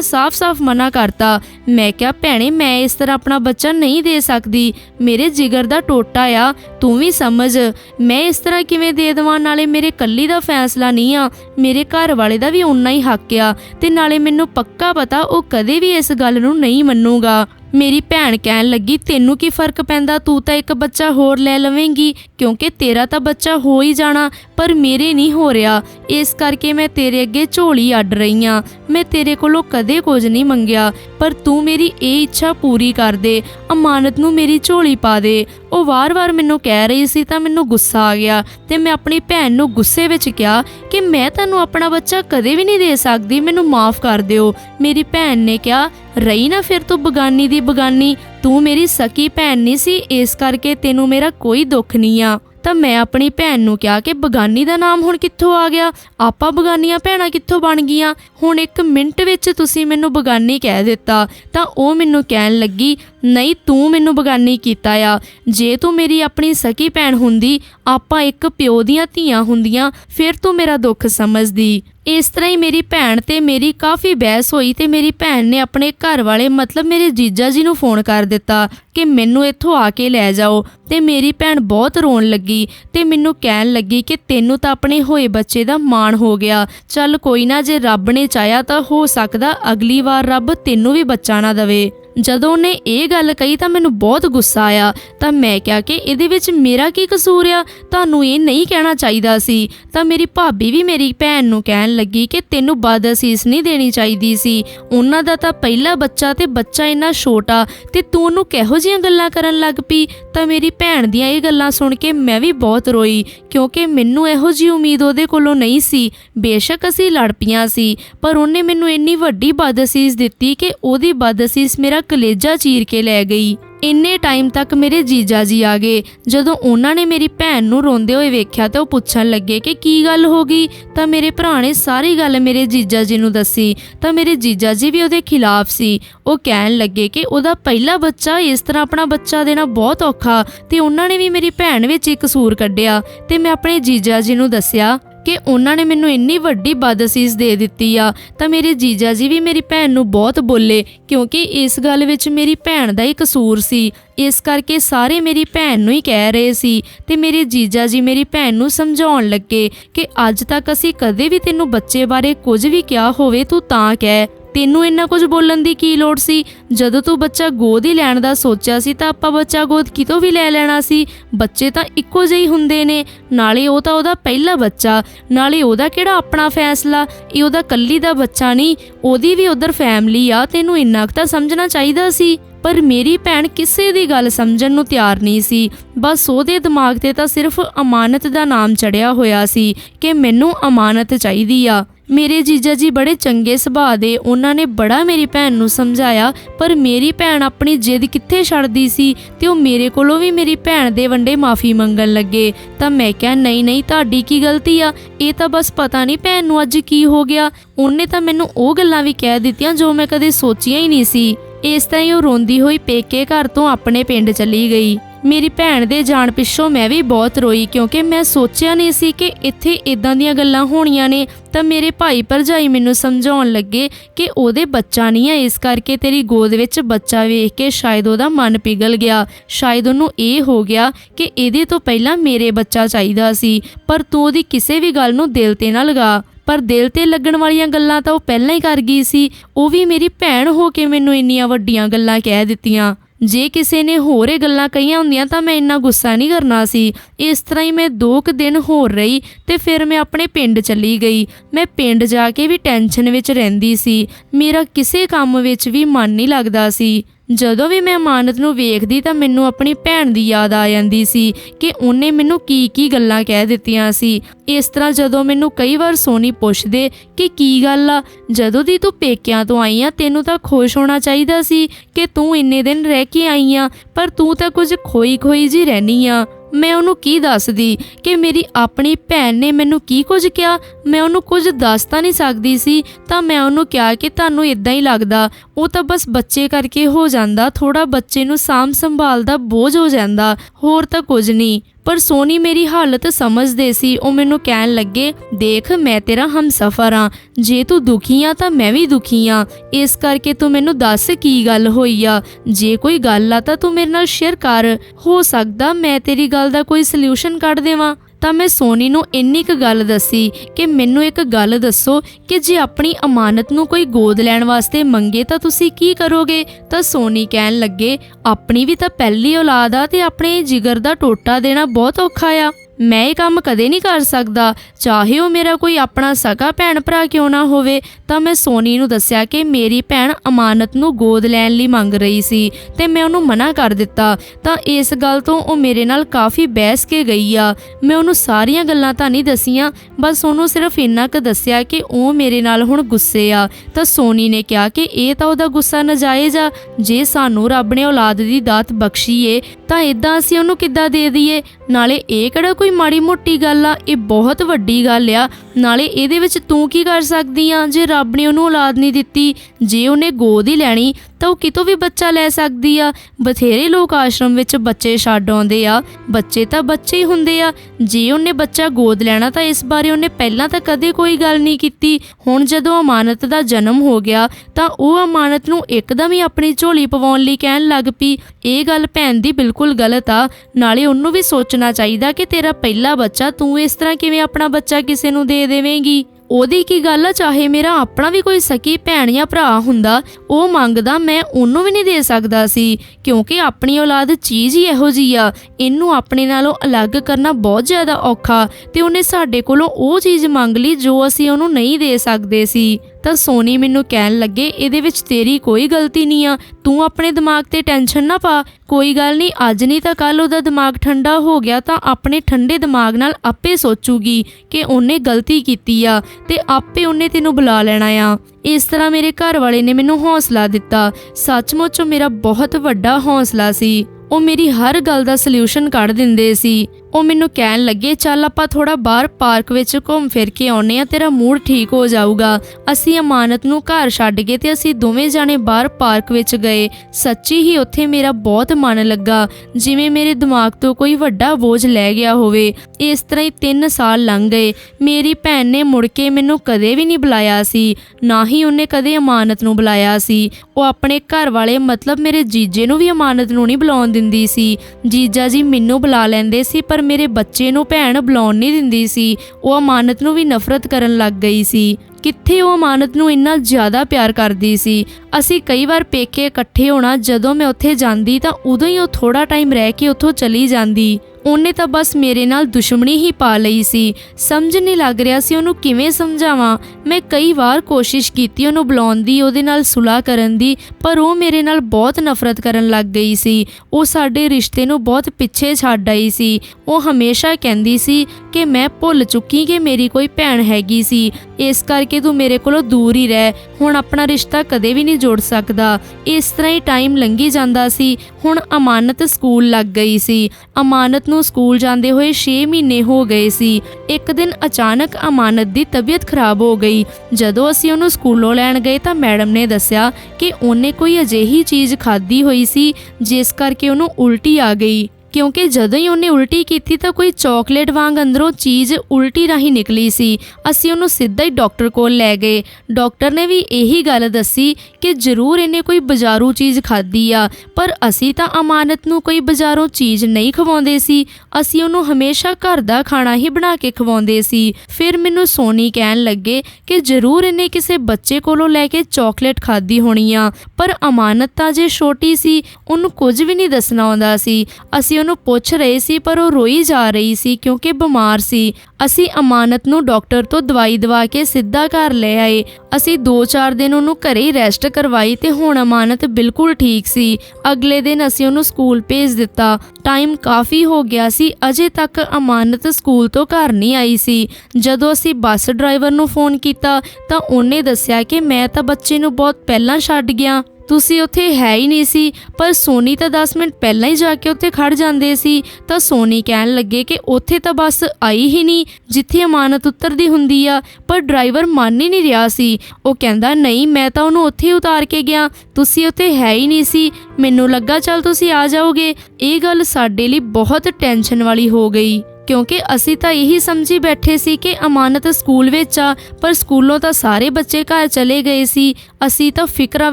ਸਾਫ਼-ਸਾਫ਼ ਮਨਾ ਕਰਤਾ। ਮੈਂ ਕਿਹਾ, ਭੈਣੇ, ਮੈਂ ਇਸ ਤਰ੍ਹਾਂ ਆਪਣਾ ਬੱਚਾ ਨਹੀਂ ਦੇ ਸਕਦੀ। ਮੇਰੇ ਜਿਗਰ ਦਾ ਟੋਟਾ ਆ, ਤੂੰ ਵੀ ਸਮਝ। ਮੈਂ ਇਸ ਤਰ੍ਹਾਂ ਕਿਵੇਂ ਦੇ ਦੇਵਾਂ? ਨਾਲੇ ਮੇਰੇ ਕੱਲੀ ਦਾ ਫੈਸਲਾ ਨਹੀਂ ਆ। ਮੇਰੇ ਘਰ ਵਾਲੇ ਦਾ ਵੀ ਓਨਾ ਹੀ ਹੱਕ ਆ। ਤੇ ਨਾਲੇ ਮੈਨੂੰ ਪੱਕਾ ਪਤਾ ਉਹ ਕਦੇ ਵੀ ਇਸ ਗੱਲ ਨੂੰ ਨਹੀਂ ਮੰਨੂਗਾ। ਮੇਰੀ ਭੈਣ ਕਹਿਣ ਲੱਗੀ, ਤੈਨੂੰ ਕੀ ਫ਼ਰਕ ਪੈਂਦਾ? ਤੂੰ ਤਾਂ ਇੱਕ ਬੱਚਾ ਹੋਰ ਲੈ ਲਵੇਂਗੀ, ਕਿਉਂਕਿ ਤੇਰਾ ਤਾਂ ਬੱਚਾ ਹੋ ਹੀ ਜਾਣਾ, ਪਰ ਮੇਰੇ ਨਹੀਂ ਹੋ ਰਿਹਾ। ਇਸ ਕਰਕੇ ਮੈਂ ਤੇਰੇ ਅੱਗੇ ਝੋਲੀ ਅੱਡ ਰਹੀ ਆ। ਮੈਂ ਤੇਰੇ ਕੋਲੋਂ ਕਦੇ ਕੁਝ ਨਹੀਂ ਮੰਗਿਆ, ਪਰ ਤੂੰ ਮੇਰੀ ਇਹ ਇੱਛਾ ਪੂਰੀ ਕਰ ਦੇ, ਅਮਾਨਤ ਨੂੰ ਮੇਰੀ ਝੋਲੀ ਪਾ ਦੇ। ਉਹ ਵਾਰ-ਵਾਰ ਮੈਨੂੰ ਕਹਿ ਰਹੀ ਸੀ, ਤਾਂ ਮੈਨੂੰ ਗੁੱਸਾ ਆ ਗਿਆ ਤੇ ਮੈਂ ਆਪਣੀ ਭੈਣ ਨੂੰ ਗੁੱਸੇ ਵਿੱਚ ਕਿਹਾ ਕਿ ਮੈਂ ਤੁਹਾਨੂੰ ਆਪਣਾ ਬੱਚਾ ਕਦੇ ਵੀ ਨਹੀਂ ਦੇ ਸਕਦੀ, ਮੈਨੂੰ ਮਾਫ ਕਰ ਦਿਓ। ਮੇਰੀ ਭੈਣ ਨੇ ਕਿਹਾ ਰਹੀ ਨਾ ਫਿਰ ਤੂੰ ਬਗਾਨੀ ਦੀ ਬਗਾਨੀ। ਤੂੰ ਮੇਰੀ ਸਕੀ ਭੈਣ ਨਹੀਂ ਸੀ, ਇਸ ਕਰਕੇ ਤੈਨੂੰ ਮੇਰਾ ਕੋਈ ਦੁੱਖ ਨਹੀਂ ਆ। ਤਾਂ ਮੈਂ ਆਪਣੀ ਭੈਣ ਨੂੰ ਕਿਹਾ ਕਿ ਬਗਾਨੀ ਦਾ ਨਾਮ ਹੁਣ ਕਿੱਥੋਂ ਆ ਗਿਆ? ਆਪਾਂ ਬਗਾਨੀਆਂ ਭੈਣਾਂ ਕਿੱਥੋਂ ਬਣ ਗਈਆਂ? ਹੁਣ ਇੱਕ ਮਿੰਟ ਵਿੱਚ ਤੁਸੀਂ ਮੈਨੂੰ ਬਗਾਨੀ ਕਹਿ ਦਿੱਤਾ। ਤਾਂ ਉਹ ਮੈਨੂੰ ਕਹਿਣ ਲੱਗੀ ਨਹੀਂ, ਤੂੰ ਮੈਨੂੰ ਬਗਾਨੀ ਕੀਤਾ ਆ। ਜੇ ਤੂੰ ਮੇਰੀ ਆਪਣੀ ਸਕੀ ਭੈਣ ਹੁੰਦੀ, ਆਪਾਂ ਇੱਕ ਪਿਓ ਦੀਆਂ ਧੀਆਂ ਹੁੰਦੀਆਂ, ਫਿਰ ਤੂੰ ਮੇਰਾ ਦੁੱਖ ਸਮਝਦੀ। ਇਸ ਤਰ੍ਹਾਂ ਹੀ ਮੇਰੀ ਭੈਣ ਤੇ ਮੇਰੀ ਕਾਫੀ ਬਹਿਸ ਹੋਈ ਤੇ ਮੇਰੀ ਭੈਣ ਨੇ ਆਪਣੇ ਘਰ ਵਾਲੇ, ਮਤਲਬ ਮੇਰੇ ਜੀਜਾ ਜੀ ਨੂੰ ਫੋਨ ਕਰ ਦਿੱਤਾ ਕਿ ਮੈਨੂੰ ਇੱਥੋਂ ਆ ਕੇ ਲੈ ਜਾਓ। ਤੇ ਮੇਰੀ ਭੈਣ ਬਹੁਤ ਰੋਣ ਲੱਗੀ ਤੇ ਮੈਨੂੰ ਕਹਿਣ ਲੱਗੀ ਕਿ ਤੈਨੂੰ ਤਾਂ ਆਪਣੇ ਹੋਏ ਬੱਚੇ ਦਾ ਮਾਣ ਹੋ ਗਿਆ। ਚੱਲ ਕੋਈ ਨਾ, ਜੇ ਰੱਬ ਨੇ ਚਾਹਿਆ ਤਾਂ ਹੋ ਸਕਦਾ ਅਗਲੀ ਵਾਰ ਰੱਬ ਤੈਨੂੰ ਵੀ ਬੱਚਾ ਨਾ ਦੇਵੇ। ਜਦੋਂ ਉਹਨੇ ਇਹ ਗੱਲ ਕਹੀ ਤਾਂ ਮੈਨੂੰ ਬਹੁਤ ਗੁੱਸਾ ਆਇਆ। ਤਾਂ ਮੈਂ ਕਿਹਾ ਕਿ ਇਹਦੇ ਵਿੱਚ ਮੇਰਾ ਕੀ ਕਸੂਰ ਆ? ਤੁਹਾਨੂੰ ਇਹ ਨਹੀਂ ਕਹਿਣਾ ਚਾਹੀਦਾ ਸੀ। ਤਾਂ ਮੇਰੀ ਭਾਬੀ ਵੀ ਮੇਰੀ ਭੈਣ ਨੂੰ ਕਹਿਣ ਲੱਗੀ ਕਿ ਤੈਨੂੰ ਬਦਅਸੀਸ ਨਹੀਂ ਦੇਣੀ ਚਾਹੀਦੀ ਸੀ। ਉਹਨਾਂ ਦਾ ਤਾਂ ਪਹਿਲਾ ਬੱਚਾ ਤੇ ਬੱਚਾ ਇੰਨਾ ਛੋਟਾ ਤੇ ਤੂੰ ਉਹਨੂੰ ਕਿਹੋ ਜਿਹੀਆਂ ਗੱਲਾਂ ਕਰਨ ਲੱਗ ਪਈ? ਤਾਂ ਮੇਰੀ ਭੈਣ ਦੀਆਂ ਇਹ ਗੱਲਾਂ ਸੁਣ ਕੇ ਮੈਂ ਵੀ ਬਹੁਤ ਰੋਈ, ਕਿਉਂਕਿ ਮੈਨੂੰ ਇਹੋ ਜਿਹੀ ਉਮੀਦ ਉਹਦੇ ਕੋਲੋਂ ਨਹੀਂ ਸੀ। ਬੇਸ਼ੱਕ ਅਸੀਂ ਲੜ ਪਈਆਂ ਸੀ, ਪਰ ਉਹਨੇ ਮੈਨੂੰ ਇੰਨੀ ਵੱਡੀ ਬਦਅਸੀਸ ਦਿੱਤੀ ਕਿ ਉਹਦੀ ਬਦਅਸੀਸ ਮੇਰਾ ਕਲੇਜਾ ਚੀਰ ਕੇ ਲੈ ਗਈ। ਇੰਨੇ ਟਾਈਮ ਤੱਕ ਮੇਰੇ ਜੀਜਾ ਜੀ ਆ ਗਏ। ਜਦੋਂ ਉਹਨਾਂ ਨੇ ਮੇਰੀ ਭੈਣ ਨੂੰ ਰੋਂਦੇ ਹੋਏ ਵੇਖਿਆ ਤਾਂ ਉਹ ਪੁੱਛਣ ਲੱਗੇ ਕਿ ਕੀ ਗੱਲ ਹੋ ਗਈ? ਤਾਂ ਮੇਰੇ ਭਰਾ ਨੇ ਸਾਰੀ ਗੱਲ ਮੇਰੇ ਜੀਜਾ ਜੀ ਨੂੰ ਦੱਸੀ। ਤਾਂ ਮੇਰੇ ਜੀਜਾ ਜੀ ਵੀ ਉਹਦੇ ਖਿਲਾਫ ਸੀ। ਉਹ ਕਹਿਣ ਲੱਗੇ ਕਿ ਉਹਦਾ ਪਹਿਲਾ ਬੱਚਾ ਇਸ ਤਰ੍ਹਾਂ ਆਪਣਾ ਬੱਚਾ ਦੇਣਾ ਬਹੁਤ ਔਖਾ। ਤੇ ਉਹਨਾਂ ਨੇ ਵੀ ਮੇਰੀ ਭੈਣ ਵਿੱਚ ਇੱਕ ਕਸੂਰ ਕੱਢਿਆ। ਤੇ ਮੈਂ ਆਪਣੇ ਜੀਜਾ ਜੀ ਨੂੰ ਦੱਸਿਆ ਕਿ ਉਹਨਾਂ ਨੇ ਮੈਨੂੰ ਇੰਨੀ ਵੱਡੀ ਬਦਸੀਸ ਦੇ ਦਿੱਤੀ ਆ, ਤਾਂ ਮੇਰੇ ਜੀਜਾ ਜੀ ਵੀ ਮੇਰੀ ਭੈਣ ਨੂੰ ਬਹੁਤ ਬੋਲੇ, ਕਿਉਂਕਿ ਇਸ ਗੱਲ ਵਿੱਚ ਮੇਰੀ ਭੈਣ ਦਾ ਹੀ ਕਸੂਰ ਸੀ। ਇਸ ਕਰਕੇ ਸਾਰੇ ਮੇਰੀ ਭੈਣ ਨੂੰ ਹੀ ਕਹਿ ਰਹੇ ਸੀ ਤੇ ਮੇਰੇ ਜੀਜਾ ਜੀ ਮੇਰੀ ਭੈਣ ਨੂੰ ਸਮਝਾਉਣ ਲੱਗੇ ਕਿ ਅੱਜ ਤੱਕ ਅਸੀਂ ਕਦੇ ਵੀ ਤੈਨੂੰ ਬੱਚੇ ਬਾਰੇ ਕੁਝ ਵੀ ਕਿਹਾ ਹੋਵੇ ਤੂੰ ਤਾਂ ਕਹਿ। ਤੈਨੂੰ ਇੰਨਾ ਕੁਝ ਬੋਲਣ ਦੀ ਕੀ ਲੋੜ ਸੀ? ਜਦੋਂ ਤੂੰ ਬੱਚਾ ਗੋਦ ਹੀ ਲੈਣ ਦਾ ਸੋਚਿਆ ਸੀ ਤਾਂ ਆਪਾਂ ਬੱਚਾ ਗੋਦ ਕਿਤੋਂ ਵੀ ਲੈ ਲੈਣਾ ਸੀ? ਬੱਚੇ ਤਾਂ ਇੱਕੋ ਜਿਹੇ ਹੁੰਦੇ ਨੇ। ਨਾਲੇ ਉਹ ਤਾਂ ਉਹਦਾ ਪਹਿਲਾ ਬੱਚਾ। ਨਾਲੇ ਉਹਦਾ ਕਿਹੜਾ ਆਪਣਾ ਫੈਸਲਾ? ਇਹ ਉਹਦਾ ਕੱਲੀ ਦਾ ਬੱਚਾ ਨਹੀਂ। ਉਹਦੀ ਵੀ ਉਧਰ ਫੈਮਲੀ ਆ। ਤੈਨੂੰ ਇੰਨਾ ਕੁ ਤਾਂ ਸਮਝਣਾ ਚਾਹੀਦਾ ਸੀ। ਪਰ ਮੇਰੀ ਭੈਣ ਕਿਸੇ ਦੀ ਗੱਲ ਸਮਝਣ ਨੂੰ ਤਿਆਰ ਨਹੀਂ ਸੀ। ਬਸ ਉਹਦੇ ਦਿਮਾਗ ਤੇ ਤਾਂ ਸਿਰਫ ਅਮਾਨਤ ਦਾ ਨਾਮ ਚੜਿਆ ਹੋਇਆ ਸੀ ਕਿ ਮੈਨੂੰ ਅਮਾਨਤ ਚਾਹੀਦੀ ਆ। ਮੇਰੇ ਜੀਜਾ ਜੀ ਬੜੇ ਚੰਗੇ ਸੁਭਾਅ ਦੇ, ਉਹਨਾਂ ਨੇ ਬੜਾ ਮੇਰੀ ਭੈਣ ਨੂੰ ਸਮਝਾਇਆ, ਪਰ ਮੇਰੀ ਭੈਣ ਆਪਣੀ ਜਿੱਦ ਕਿੱਥੇ ਛੱਡਦੀ ਸੀ ਤੇ ਉਹ ਮੇਰੇ ਕੋਲੋਂ ਵੀ ਮੇਰੀ ਭੈਣ ਦੇ ਵੰਡੇ ਮਾਫੀ ਮੰਗਣ ਲੱਗੇ। ਤਾਂ ਮੈਂ ਕਿਹਾ, ਨਹੀਂ ਨਹੀਂ, ਤੁਹਾਡੀ ਕੀ ਗਲਤੀ ਆ? ਇਹ ਤਾਂ ਬਸ ਪਤਾ ਨਹੀਂ ਭੈਣ ਨੂੰ ਅੱਜ ਕੀ ਹੋ ਗਿਆ। ਉਹਨੇ ਤਾਂ ਮੈਨੂੰ ਉਹ ਗੱਲਾਂ ਵੀ ਕਹਿ ਦਿੱਤੀਆਂ ਜੋ ਮੈਂ ਕਦੇ ਸੋਚੀਆਂ ਹੀ ਨਹੀਂ ਸੀ। ਇਸ ਤਰ੍ਹਾਂ ਹੀ ਉਹ ਰੋਂਦੀ ਹੋਈ ਪੇਕੇ ਘਰ ਤੋਂ ਆਪਣੇ ਪਿੰਡ ਚਲੀ ਗਈ। ਮੇਰੀ ਭੈਣ ਦੇ ਜਾਣ ਪਿੱਛੋਂ ਮੈਂ ਵੀ ਬਹੁਤ ਰੋਈ ਕਿਉਂਕਿ ਮੈਂ ਸੋਚਿਆ ਨਹੀਂ ਸੀ ਕਿ ਇੱਥੇ ਇਦਾਂ ਦੀਆਂ ਗੱਲਾਂ ਹੋਣੀਆਂ ਨੇ। ਤਾਂ ਮੇਰੇ ਭਾਈ ਭਰਜਾਈ ਮੈਨੂੰ ਸਮਝਾਉਣ ਲੱਗੇ ਕਿ ਉਹਦੇ ਬੱਚਾ ਨਹੀਂ ਹੈ। ਇਸ ਕਰਕੇ ਤੇਰੀ ਗੋਦ ਵਿੱਚ ਬੱਚਾ ਵੇਖ ਕੇ ਸ਼ਾਇਦ ਉਹਦਾ ਮਨ ਪਿਘਲ ਗਿਆ। ਸ਼ਾਇਦ ਉਹਨੂੰ ਇਹ ਹੋ ਗਿਆ ਕਿ ਇਹਦੇ ਤੋਂ ਪਹਿਲਾਂ ਮੇਰੇ ਬੱਚਾ ਚਾਹੀਦਾ ਸੀ। ਪਰ ਤੂੰ ਉਹਦੀ ਕਿਸੇ ਵੀ ਗੱਲ ਨੂੰ ਦਿਲ ਤੇ ਨਾ ਲਗਾ। ਪਰ ਦਿਲ ਤੇ ਲੱਗਣ ਵਾਲੀਆਂ ਗੱਲਾਂ ਤਾਂ ਉਹ ਪਹਿਲਾਂ ਹੀ ਕਰ ਗਈ ਸੀ। ਉਹ ਵੀ ਮੇਰੀ ਭੈਣ ਹੋ ਕੇ ਮੈਨੂੰ ਇੰਨੀਆਂ ਵੱਡੀਆਂ ਗੱਲਾਂ ਕਹਿ ਦਿੱਤੀਆਂ। ਜੇ ਕਿਸੇ ਨੇ ਹੋਰ ਇਹ ਗੱਲਾਂ ਕਹੀਆਂ ਹੁੰਦੀਆਂ ਤਾਂ ਮੈਂ ਇੰਨਾ ਗੁੱਸਾ ਨਹੀਂ ਕਰਨਾ ਸੀ। ਇਸ ਤਰ੍ਹਾਂ ਹੀ ਮੈਂ ਦੋ ਕੁ ਦਿਨ ਹੋਰ ਰਹੀ ਤੇ ਫਿਰ ਮੈਂ ਆਪਣੇ ਪਿੰਡ ਚਲੀ ਗਈ। ਮੈਂ ਪਿੰਡ ਜਾ ਕੇ ਵੀ ਟੈਨਸ਼ਨ ਵਿੱਚ ਰਹਿੰਦੀ ਸੀ। ਮੇਰਾ ਕਿਸੇ ਕੰਮ ਵਿੱਚ ਵੀ ਮਨ ਨਹੀਂ ਲੱਗਦਾ ਸੀ। ਜਦੋਂ ਵੀ ਮੈਂ ਅਮਾਨਤ ਨੂੰ ਵੇਖਦੀ ਤਾਂ ਮੈਨੂੰ ਆਪਣੀ ਭੈਣ ਦੀ ਯਾਦ ਆ ਜਾਂਦੀ ਸੀ ਕਿ ਉਹਨੇ ਮੈਨੂੰ ਕੀ ਕੀ ਗੱਲਾਂ ਕਹਿ ਦਿੱਤੀਆਂ ਸੀ। ਇਸ ਤਰ੍ਹਾਂ ਜਦੋਂ ਮੈਨੂੰ ਕਈ ਵਾਰ ਸੋਨੀ ਪੁੱਛਦੇ ਕਿ ਕੀ ਗੱਲ ਆ, ਜਦੋਂ ਦੀ ਤੂੰ ਪੇਕਿਆਂ ਤੋਂ ਆਈ ਆ, ਤੈਨੂੰ ਤਾਂ ਖੁਸ਼ ਹੋਣਾ ਚਾਹੀਦਾ ਸੀ ਕਿ ਤੂੰ ਇੰਨੇ ਦਿਨ ਰਹਿ ਕੇ ਆਈ ਆ, ਪਰ ਤੂੰ ਤਾਂ ਕੁਝ ਖੋਈ ਖੋਈ ਜੀ ਰਹਿਨੀ ਆ। ਮੈਂ ਉਹਨੂੰ ਕੀ ਦੱਸਦੀ ਕਿ ਮੇਰੀ ਆਪਣੀ ਭੈਣ ਨੇ ਮੈਨੂੰ ਕੀ ਕੁਝ ਕਿਹਾ? ਮੈਂ ਉਹਨੂੰ ਕੁਝ ਦੱਸ ਤਾਂ ਨਹੀਂ ਸਕਦੀ ਸੀ, ਤਾਂ ਮੈਂ ਉਹਨੂੰ ਕਿਹਾ ਕਿ ਤੁਹਾਨੂੰ ਇਦਾਂ ਹੀ ਲੱਗਦਾ। ਉਹ ਤਾਂ ਬਸ ਬੱਚੇ ਕਰਕੇ ਹੋ ਜਾਂਦਾ ਥੋੜਾ ਬੱਚੇ ਨੂੰ ਸਾਂਭ ਸੰਭਾਲ ਦਾ ਬੋਝ ਹੋ ਜਾਂਦਾ, ਹੋਰ ਤਾਂ ਕੁਝ ਨਹੀਂ। ਪਰ ਸੋਨੀ ਮੇਰੀ ਹਾਲਤ ਸਮਝਦੇ ਸੀ। ਉਹ ਮੈਨੂੰ ਕਹਿਣ ਲੱਗੇ, ਦੇਖ, ਮੈਂ ਤੇਰਾ ਹਮਸਫਰ ਆ ਜੇ ਤੂੰ ਦੁਖੀ ਆ ਤਾਂ ਮੈਂ ਵੀ ਦੁਖੀ ਆ ਇਸ ਕਰਕੇ ਤੂੰ ਮੈਨੂੰ ਦੱਸ ਕੀ ਗੱਲ ਹੋਈ ਆ। ਜੇ ਕੋਈ ਗੱਲ ਆ ਤਾਂ ਤੂੰ ਮੇਰੇ ਨਾਲ ਸ਼ੇਅਰ ਕਰ। ਹੋ ਸਕਦਾ ਮੈਂ ਤੇਰੀ ਗੱਲ ਦਾ ਕੋਈ ਸੋਲੂਸ਼ਨ ਕੱਢ ਦੇਵਾਂ। ਤਾਂ ਮੈਂ ਸੋਨੀ ਨੂੰ ਇੰਨੀ ਕੁ ਗੱਲ ਦੱਸੀ ਕਿ ਮੈਨੂੰ ਇੱਕ ਗੱਲ ਦੱਸੋ ਕਿ ਜੇ ਆਪਣੀ ਅਮਾਨਤ ਨੂੰ ਕੋਈ ਗੋਦ ਲੈਣ ਵਾਸਤੇ ਮੰਗੇ ਤਾਂ ਤੁਸੀਂ ਕੀ ਕਰੋਗੇ? ਤਾਂ ਸੋਨੀ ਕਹਿਣ ਲੱਗੇ, ਆਪਣੀ ਵੀ ਤਾਂ ਪਹਿਲੀ ਔਲਾਦ ਆ ਤੇ ਆਪਣੇ ਜਿਗਰ ਦਾ ਟੋਟਾ ਦੇਣਾ ਬਹੁਤ ਔਖਾ ਆ। ਮੈਂ ਇਹ ਕੰਮ ਕਦੇ ਨਹੀਂ ਕਰ ਸਕਦਾ। ਚਾਹੇ ਉਹ ਮੇਰਾ ਕੋਈ ਆਪਣਾ ਸਕਾ ਭੈਣ ਭਰਾ ਕਿਉਂ ਨਾ ਹੋਵੇ, ਤਾਂ ਮੈਂ ਸੋਨੀ ਨੂੰ ਦੱਸਿਆ ਕਿ ਮੇਰੀ ਭੈਣ ਅਮਾਨਤ ਨੂੰ ਗੋਦ ਲੈਣ ਲਈ ਮੰਗ ਰਹੀ ਸੀ ਤੇ ਮੈਂ ਉਹਨੂੰ ਮਨਾ ਕਰ ਦਿੱਤਾ। ਤਾਂ ਇਸ ਗੱਲ ਤੋਂ ਉਹ ਮੇਰੇ ਨਾਲ ਕਾਫੀ ਬਹਿਸ ਕੇ ਗਈ ਆ। ਮੈਂ ਉਹਨੂੰ ਸਾਰੀਆਂ ਗੱਲਾਂ ਤਾਂ ਨਹੀਂ ਦਸੀਆਂ, ਬਸ ਉਹਨੂੰ ਸਿਰਫ ਇੰਨਾ ਕੁ ਦੱਸਿਆ ਕਿ ਉਹ ਮੇਰੇ ਨਾਲ ਹੁਣ ਗੁੱਸੇ ਆ। ਤਾਂ ਸੋਨੀ ਨੇ ਕਿਹਾ ਕਿ ਇਹ ਤਾਂ ਉਹਦਾ ਗੁੱਸਾ ਨਜਾਇਜ਼ ਆ। ਜੇ ਸਾਨੂੰ ਰੱਬ ਨੇ ਔਲਾਦ ਦੀ ਦਾਤ ਬਖਸ਼ੀ ਏ, ਤਾਂ ਇਦਾਂ ਅਸੀਂ ਉਹਨੂੰ ਕਿੱਦਾਂ ਦੇ ਦਈਏ? ਨਾਲੇ ਇਹ ਕਿਹੜਾ ਕੋਈ ਮਾੜੀ ਮੋਟੀ ਗੱਲ ਆ, ਇਹ ਬਹੁਤ ਵੱਡੀ ਗੱਲ ਆ। ਨਾਲੇ ਇਹਦੇ ਵਿੱਚ ਤੂੰ ਕੀ ਕਰ ਸਕਦੀ ਆ? ਜੇ ਰੱਬ ਨੇ ਉਹਨੂੰ ਔਲਾਦ ਨਹੀਂ ਦਿੱਤੀ, ਜੇ ਉਹਨੇ ਗੋਦ ਹੀ ਲੈਣੀ ਤਾਂ ਉਹ ਕਿਤੋਂ ਵੀ ਬੱਚਾ ਲੈ ਸਕਦੀ ਆ? ਬਥੇਰੇ ਲੋਕ ਆਸ਼ਰਮ ਵਿੱਚ ਬੱਚੇ ਛੱਡ ਆਉਂਦੇ ਆ। ਬੱਚੇ ਤਾਂ ਬੱਚੇ ਹੀ ਹੁੰਦੇ ਆ। ਜੇ ਉਹਨੇ ਬੱਚਾ ਗੋਦ ਲੈਣਾ ਤਾਂ ਇਸ ਬਾਰੇ ਉਹਨੇ ਪਹਿਲਾਂ ਤਾਂ ਕਦੇ ਕੋਈ ਗੱਲ ਨਹੀਂ ਕੀਤੀ। ਹੁਣ ਜਦੋਂ ਅਮਾਨਤ ਦਾ ਜਨਮ ਹੋ ਗਿਆ, ਤਾਂ ਉਹ ਅਮਾਨਤ ਨੂੰ ਇੱਕਦਮ ਹੀ ਆਪਣੀ ਝੋਲੀ ਪਵਾਉਣ ਲਈ ਕਹਿਣ ਲੱਗ ਪਈ। ਇਹ ਗੱਲ ਭੈਣ ਦੀ ਬਿਲਕੁਲ ਗਲਤ ਆ। ਨਾਲੇ ਉਹਨੂੰ ਵੀ ਸੋਚਣਾ ਚਾਹੀਦਾ ਕਿ ਤੇਰਾ ਪਹਿਲਾ ਬੱਚਾ ਤੂੰ ਇਸ ਤਰ੍ਹਾਂ ਕਿਵੇਂ ਆਪਣਾ ਬੱਚਾ ਕਿਸੇ ਨੂੰ ਦੇ ਦੇਵੇਂਗੀ? ਉਹਦੀ ਕੀ ਗੱਲ ਆ? ਚਾਹੇ ਮੇਰਾ ਆਪਣਾ ਵੀ ਕੋਈ ਸਕੀ ਭੈਣ ਜਾਂ ਭਰਾ ਹੁੰਦਾ, ਉਹ ਮੰਗਦਾ ਮੈਂ ਉਹਨੂੰ ਵੀ ਨਹੀਂ ਦੇ ਸਕਦਾ ਸੀ, ਕਿਉਂਕਿ ਆਪਣੀ ਔਲਾਦ ਚੀਜ਼ ਹੀ ਇਹੋ ਜੀ ਆ। ਇਹਨੂੰ ਆਪਣੇ ਨਾਲੋਂ ਅਲੱਗ ਕਰਨਾ ਬਹੁਤ ਜ਼ਿਆਦਾ ਔਖਾ, ਤੇ ਉਹਨੇ ਸਾਡੇ ਕੋਲੋਂ ਉਹ ਚੀਜ਼ ਮੰਗ ਲਈ ਜੋ ਅਸੀਂ ਉਹਨੂੰ ਨਹੀਂ ਦੇ ਸਕਦੇ ਸੀ। ਤਾਂ ਸੋਨੀ ਮੈਨੂੰ ਕਹਿਣ ਲੱਗੇ, ਇਹਦੇ ਵਿੱਚ ਤੇਰੀ ਕੋਈ ਗਲਤੀ ਨਹੀਂ ਆ। ਤੂੰ ਆਪਣੇ ਦਿਮਾਗ ਤੇ ਟੈਨਸ਼ਨ ਨਾ ਪਾ। ਕੋਈ ਗੱਲ ਨਹੀਂ, ਅੱਜ ਨਹੀਂ ਤਾਂ ਕੱਲ ਉਹਦਾ ਦਿਮਾਗ ਠੰਡਾ ਹੋ ਗਿਆ ਤਾਂ ਆਪਣੇ ਠੰਡੇ ਦਿਮਾਗ ਨਾਲ ਆਪੇ ਸੋਚੂਗੀ ਕਿ ਉਹਨੇ ਗਲਤੀ ਕੀਤੀ ਆ ਤੇ ਆਪੇ ਉਹਨੇ ਤੈਨੂੰ ਬੁਲਾ ਲੈਣਾ ਆ। ਇਸ ਤਰ੍ਹਾਂ ਮੇਰੇ ਘਰ ਵਾਲੇ ਨੇ ਮੈਨੂੰ ਹੌਸਲਾ ਦਿੱਤਾ। ਸੱਚਮੁੱਚ ਉਹ ਮੇਰਾ ਬਹੁਤ ਵੱਡਾ ਹੌਸਲਾ ਸੀ। ਉਹ ਮੇਰੀ ਹਰ ਗੱਲ ਦਾ ਸੋਲੂਸ਼ਨ ਕੱਢ ਦਿੰਦੇ ਸੀ। ਉਹ ਮੈਨੂੰ ਕਹਿਣ ਲੱਗੇ, ਚੱਲ ਆਪਾਂ ਥੋੜਾ ਬਾਹਰ ਪਾਰਕ ਵਿੱਚ ਘੁੰਮ ਫਿਰ ਕੇ ਆਉਨੇ ਆ ਤੇਰਾ ਮੂਡ ਠੀਕ ਹੋ ਜਾਊਗਾ। ਅਸੀਂ ਅਮਾਨਤ ਨੂੰ ਘਰ ਛੱਡ ਕੇ ਤੇ ਅਸੀਂ ਦੋਵੇਂ ਜਾਣੇ ਬਾਹਰ ਪਾਰਕ ਵਿੱਚ ਗਏ। ਸੱਚੀ ਹੀ ਉੱਥੇ ਮੇਰਾ ਬਹੁਤ ਮਨ ਲੱਗਾ, ਜਿਵੇਂ ਮੇਰੇ ਦਿਮਾਗ ਤੋਂ ਕੋਈ ਵੱਡਾ ਬੋਝ ਲੈ ਗਿਆ ਹੋਵੇ। ਇਸ ਤਰ੍ਹਾਂ ਹੀ 3 ਸਾਲ ਲੰਘ ਗਏ। ਮੇਰੀ ਭੈਣ ਨੇ ਮੁੜ ਕੇ ਮੈਨੂੰ ਕਦੇ ਵੀ ਨਹੀਂ ਬੁਲਾਇਆ ਸੀ, ਨਾ ਹੀ ਉਹਨੇ ਕਦੇ ਅਮਾਨਤ ਨੂੰ ਬੁਲਾਇਆ ਸੀ। ਉਹ ਆਪਣੇ ਘਰ ਵਾਲੇ ਮਤਲਬ ਮੇਰੇ ਜੀਜੇ ਨੂੰ ਵੀ ਅਮਾਨਤ ਨੂੰ ਨਹੀਂ ਬੁਲਾਉਣ ਦਿੰਦੀ ਸੀ। ਜੀਜਾ ਜੀ ਮੈਨੂੰ ਬੁਲਾ ਲੈਂਦੇ ਸੀ, ਪਰ ਮੇਰੇ ਬੱਚੇ ਨੂੰ ਭੈਣ ਬੁਲਾਉਣ ਨਹੀਂ ਦਿੰਦੀ ਸੀ, ਉਹ ਅਮਾਨਤ ਨੂੰ ਵੀ ਨਫ਼ਰਤ ਕਰਨ ਲੱਗ ਗਈ ਸੀ। ਕਿੱਥੇ ਉਹ ਅਮਾਨਤ ਨੂੰ ਇੰਨਾ ਜ਼ਿਆਦਾ ਪਿਆਰ ਕਰਦੀ ਸੀ? ਅਸੀਂ ਕਈ ਵਾਰ ਪੇਕੇ ਇਕੱਠੇ ਹੋਣਾ ਜਦੋਂ ਮੈਂ ਉੱਥੇ ਜਾਂਦੀ ਤਾਂ ਉਦੋਂ ਹੀ ਉਹ ਥੋੜਾ ਟਾਈਮ ਰਹਿ ਕੇ ਉੱਥੋਂ ਚਲੀ ਜਾਂਦੀ। ਉਹਨੇ ਤਾਂ ਬਸ ਮੇਰੇ ਨਾਲ ਦੁਸ਼ਮਣੀ ਹੀ ਪਾ ਲਈ ਸੀ। ਸਮਝ ਨਹੀਂ ਲੱਗ ਰਿਹਾ ਸੀ ਉਹਨੂੰ ਕਿਵੇਂ ਸਮਝਾਵਾਂ। ਮੈਂ ਕਈ ਵਾਰ ਕੋਸ਼ਿਸ਼ ਕੀਤੀ ਉਹਨੂੰ ਬੁਲਾਉਣ ਦੀ, ਉਹਦੇ ਨਾਲ ਸੁਲਾਹ ਕਰਨ ਦੀ, ਪਰ ਉਹ ਮੇਰੇ ਨਾਲ ਬਹੁਤ ਨਫ਼ਰਤ ਕਰਨ ਲੱਗ ਗਈ ਸੀ। ਉਹ ਸਾਡੇ ਰਿਸ਼ਤੇ ਨੂੰ ਬਹੁਤ ਪਿੱਛੇ ਛੱਡ ਆਈ ਸੀ। ਉਹ ਹਮੇਸ਼ਾ ਕਹਿੰਦੀ ਸੀ ਕਿ ਮੈਂ ਭੁੱਲ ਚੁੱਕੀ ਕਿ ਮੇਰੀ ਕੋਈ ਭੈਣ ਹੈਗੀ ਸੀ। ਇਸ ਕਰਕੇ ਤੂੰ ਮੇਰੇ ਕੋਲੋਂ ਦੂਰ ਹੀ ਰਹਿ। ਹੁਣ ਆਪਣਾ ਰਿਸ਼ਤਾ ਕਦੇ ਵੀ ਨਹੀਂ ਜੋੜ ਸਕਦਾ। ਇਸ ਤਰ੍ਹਾਂ ਹੀ ਟਾਈਮ ਲੰਘੀ ਜਾਂਦਾ ਸੀ। ਹੁਣ ਅਮਾਨਤ ਸਕੂਲ ਲੱਗ ਗਈ ਸੀ। ਅਮਾਨਤ ਨੂੰ ਸਕੂਲ ਜਾਂਦੇ ਹੋਏ 6 ਮਹੀਨੇ ਹੋ ਗਏ ਸੀ। ਇੱਕ ਦਿਨ ਅਚਾਨਕ ਅਮਾਨਤ ਦੀ ਤਬੀਅਤ ਖਰਾਬ ਹੋ ਗਈ। ਜਦੋਂ ਅਸੀਂ ਉਹਨੂੰ ਸਕੂਲੋਂ ਲੈਣ ਗਏ ਤਾਂ ਮੈਡਮ ਨੇ ਦੱਸਿਆ ਕਿ ਉਹਨੇ ਕੋਈ ਅਜਿਹੀ ਚੀਜ਼ ਖਾਧੀ ਹੋਈ ਸੀ, ਜਿਸ ਕਰਕੇ ਉਹਨੂੰ ਉਲਟੀ ਆ ਗਈ। ਕਿਉਂਕਿ ਜਦੋਂ ਹੀ ਉਹਨੇ ਉਲਟੀ ਕੀਤੀ ਤਾਂ ਕੋਈ ਚਾਕਲੇਟ ਵਾਂਗ ਅੰਦਰੋਂ ਚੀਜ਼ ਉਲਟੀ ਰਾਹੀਂ ਨਿਕਲੀ ਸੀ। ਅਸੀਂ ਉਹਨੂੰ ਸਿੱਧਾ ਹੀ ਡਾਕਟਰ ਕੋਲ ਲੈ ਗਏ। ਡਾਕਟਰ ਨੇ ਵੀ ਇਹੀ ਗੱਲ ਦੱਸੀ ਕਿ ਜ਼ਰੂਰ ਇਹਨੇ ਕੋਈ ਬਾਜ਼ਾਰੂ ਚੀਜ਼ ਖਾਧੀ ਆ, ਪਰ ਅਸੀਂ ਤਾਂ ਅਮਾਨਤ ਨੂੰ ਕੋਈ ਬਾਜ਼ਾਰੋਂ ਚੀਜ਼ ਨਹੀਂ ਖਵਾਉਂਦੇ ਸੀ। ਅਸੀਂ ਉਹਨੂੰ ਹਮੇਸ਼ਾ ਘਰ ਦਾ ਖਾਣਾ ਹੀ ਬਣਾ ਕੇ ਖਵਾਉਂਦੇ ਸੀ। ਫਿਰ ਮੈਨੂੰ ਸੋਨੀ ਕਹਿਣ ਲੱਗੇ ਕਿ ਜ਼ਰੂਰ ਇਹਨੇ ਕਿਸੇ ਬੱਚੇ ਕੋਲੋਂ ਲੈ ਕੇ ਚਾਕਲੇਟ ਖਾਧੀ ਹੋਣੀ ਆ, ਪਰ ਅਮਾਨਤ ਤਾਂ ਜੇ ਛੋਟੀ ਸੀ, ਉਹਨੂੰ ਕੁਝ ਵੀ ਨਹੀਂ ਦੱਸਣਾ ਆਉਂਦਾ ਸੀ। ਅਸੀਂ ਉਹਨੂੰ ਪੁੱਛ ਰਹੇ ਸੀ, ਪਰ ਉਹ ਰੋਈ ਜਾ ਰਹੀ ਸੀ ਕਿਉਂਕਿ ਬਿਮਾਰ ਸੀ। ਅਸੀਂ ਅਮਾਨਤ ਨੂੰ ਡਾਕਟਰ ਤੋਂ ਦਵਾਈ ਦਵਾ ਕੇ ਸਿੱਧਾ ਘਰ ਲੈ ਆਏ। ਅਸੀਂ 2-4 ਦਿਨ ਉਹਨੂੰ ਘਰੇ ਹੀ ਰੈਸਟ ਕਰਵਾਈ ਤੇ ਹੁਣ ਅਮਾਨਤ ਬਿਲਕੁਲ ਠੀਕ ਸੀ। ਅਗਲੇ ਦਿਨ ਅਸੀਂ ਉਹਨੂੰ ਸਕੂਲ ਭੇਜ ਦਿੱਤਾ। ਟਾਈਮ ਕਾਫੀ ਹੋ ਗਿਆ ਸੀ, ਅਜੇ ਤੱਕ ਅਮਾਨਤ ਸਕੂਲ ਤੋਂ ਘਰ ਨਹੀਂ ਆਈ ਸੀ। ਜਦੋਂ ਅਸੀਂ ਬੱਸ ਡਰਾਈਵਰ ਨੂੰ ਫੋਨ ਕੀਤਾ ਤਾਂ ਉਹਨੇ ਦੱਸਿਆ ਕਿ ਮੈਂ ਤਾਂ ਬੱਚੇ ਨੂੰ ਬਹੁਤ ਪਹਿਲਾਂ ਛੱਡ ਗਿਆ। ਤੁਸੀਂ ਉੱਥੇ ਹੈ ਹੀ ਨਹੀਂ ਸੀ, ਪਰ ਸੋਨੀ ਤਾਂ 10 ਮਿੰਟ ਪਹਿਲਾਂ ਹੀ ਜਾ ਕੇ ਉੱਥੇ ਖੜ ਜਾਂਦੇ ਸੀ। ਤਾਂ ਸੋਨੀ ਕਹਿਣ ਲੱਗੇ ਕਿ ਉੱਥੇ ਤਾਂ ਬੱਸ ਆਈ ਹੀ ਨਹੀਂ, ਜਿੱਥੇ ਅਮਾਨਤ ਉਤਰਦੀ ਹੁੰਦੀ ਆ, ਪਰ ਡਰਾਈਵਰ ਮੰਨ ਹੀ ਨਹੀਂ ਰਿਹਾ ਸੀ। ਉਹ ਕਹਿੰਦਾ, ਨਹੀਂ, ਮੈਂ ਤਾਂ ਉਹਨੂੰ ਉੱਥੇ ਹੀ ਉਤਾਰ ਕੇ ਗਿਆ। ਤੁਸੀਂ ਉੱਥੇ ਹੈ ਹੀ ਨਹੀਂ ਸੀ। ਮੈਨੂੰ ਲੱਗਾ ਚਲ ਤੁਸੀਂ ਆ ਜਾਓਗੇ। ਇਹ ਗੱਲ ਸਾਡੇ ਲਈ ਬਹੁਤ ਟੈਨਸ਼ਨ ਵਾਲੀ ਹੋ ਗਈ। ਕਿਉਂਕਿ ਅਸੀਂ ਤਾਂ ਇਹੀ ਸਮਝੀ ਬੈਠੇ ਸੀ ਕਿ ਅਮਾਨਤ ਸਕੂਲ ਵਿੱਚ ਆ, ਪਰ ਸਕੂਲੋਂ ਤਾਂ ਸਾਰੇ ਬੱਚੇ ਘਰ ਚਲੇ ਗਏ ਸੀ। ਅਸੀਂ ਤਾਂ ਫਿਕਰਾਂ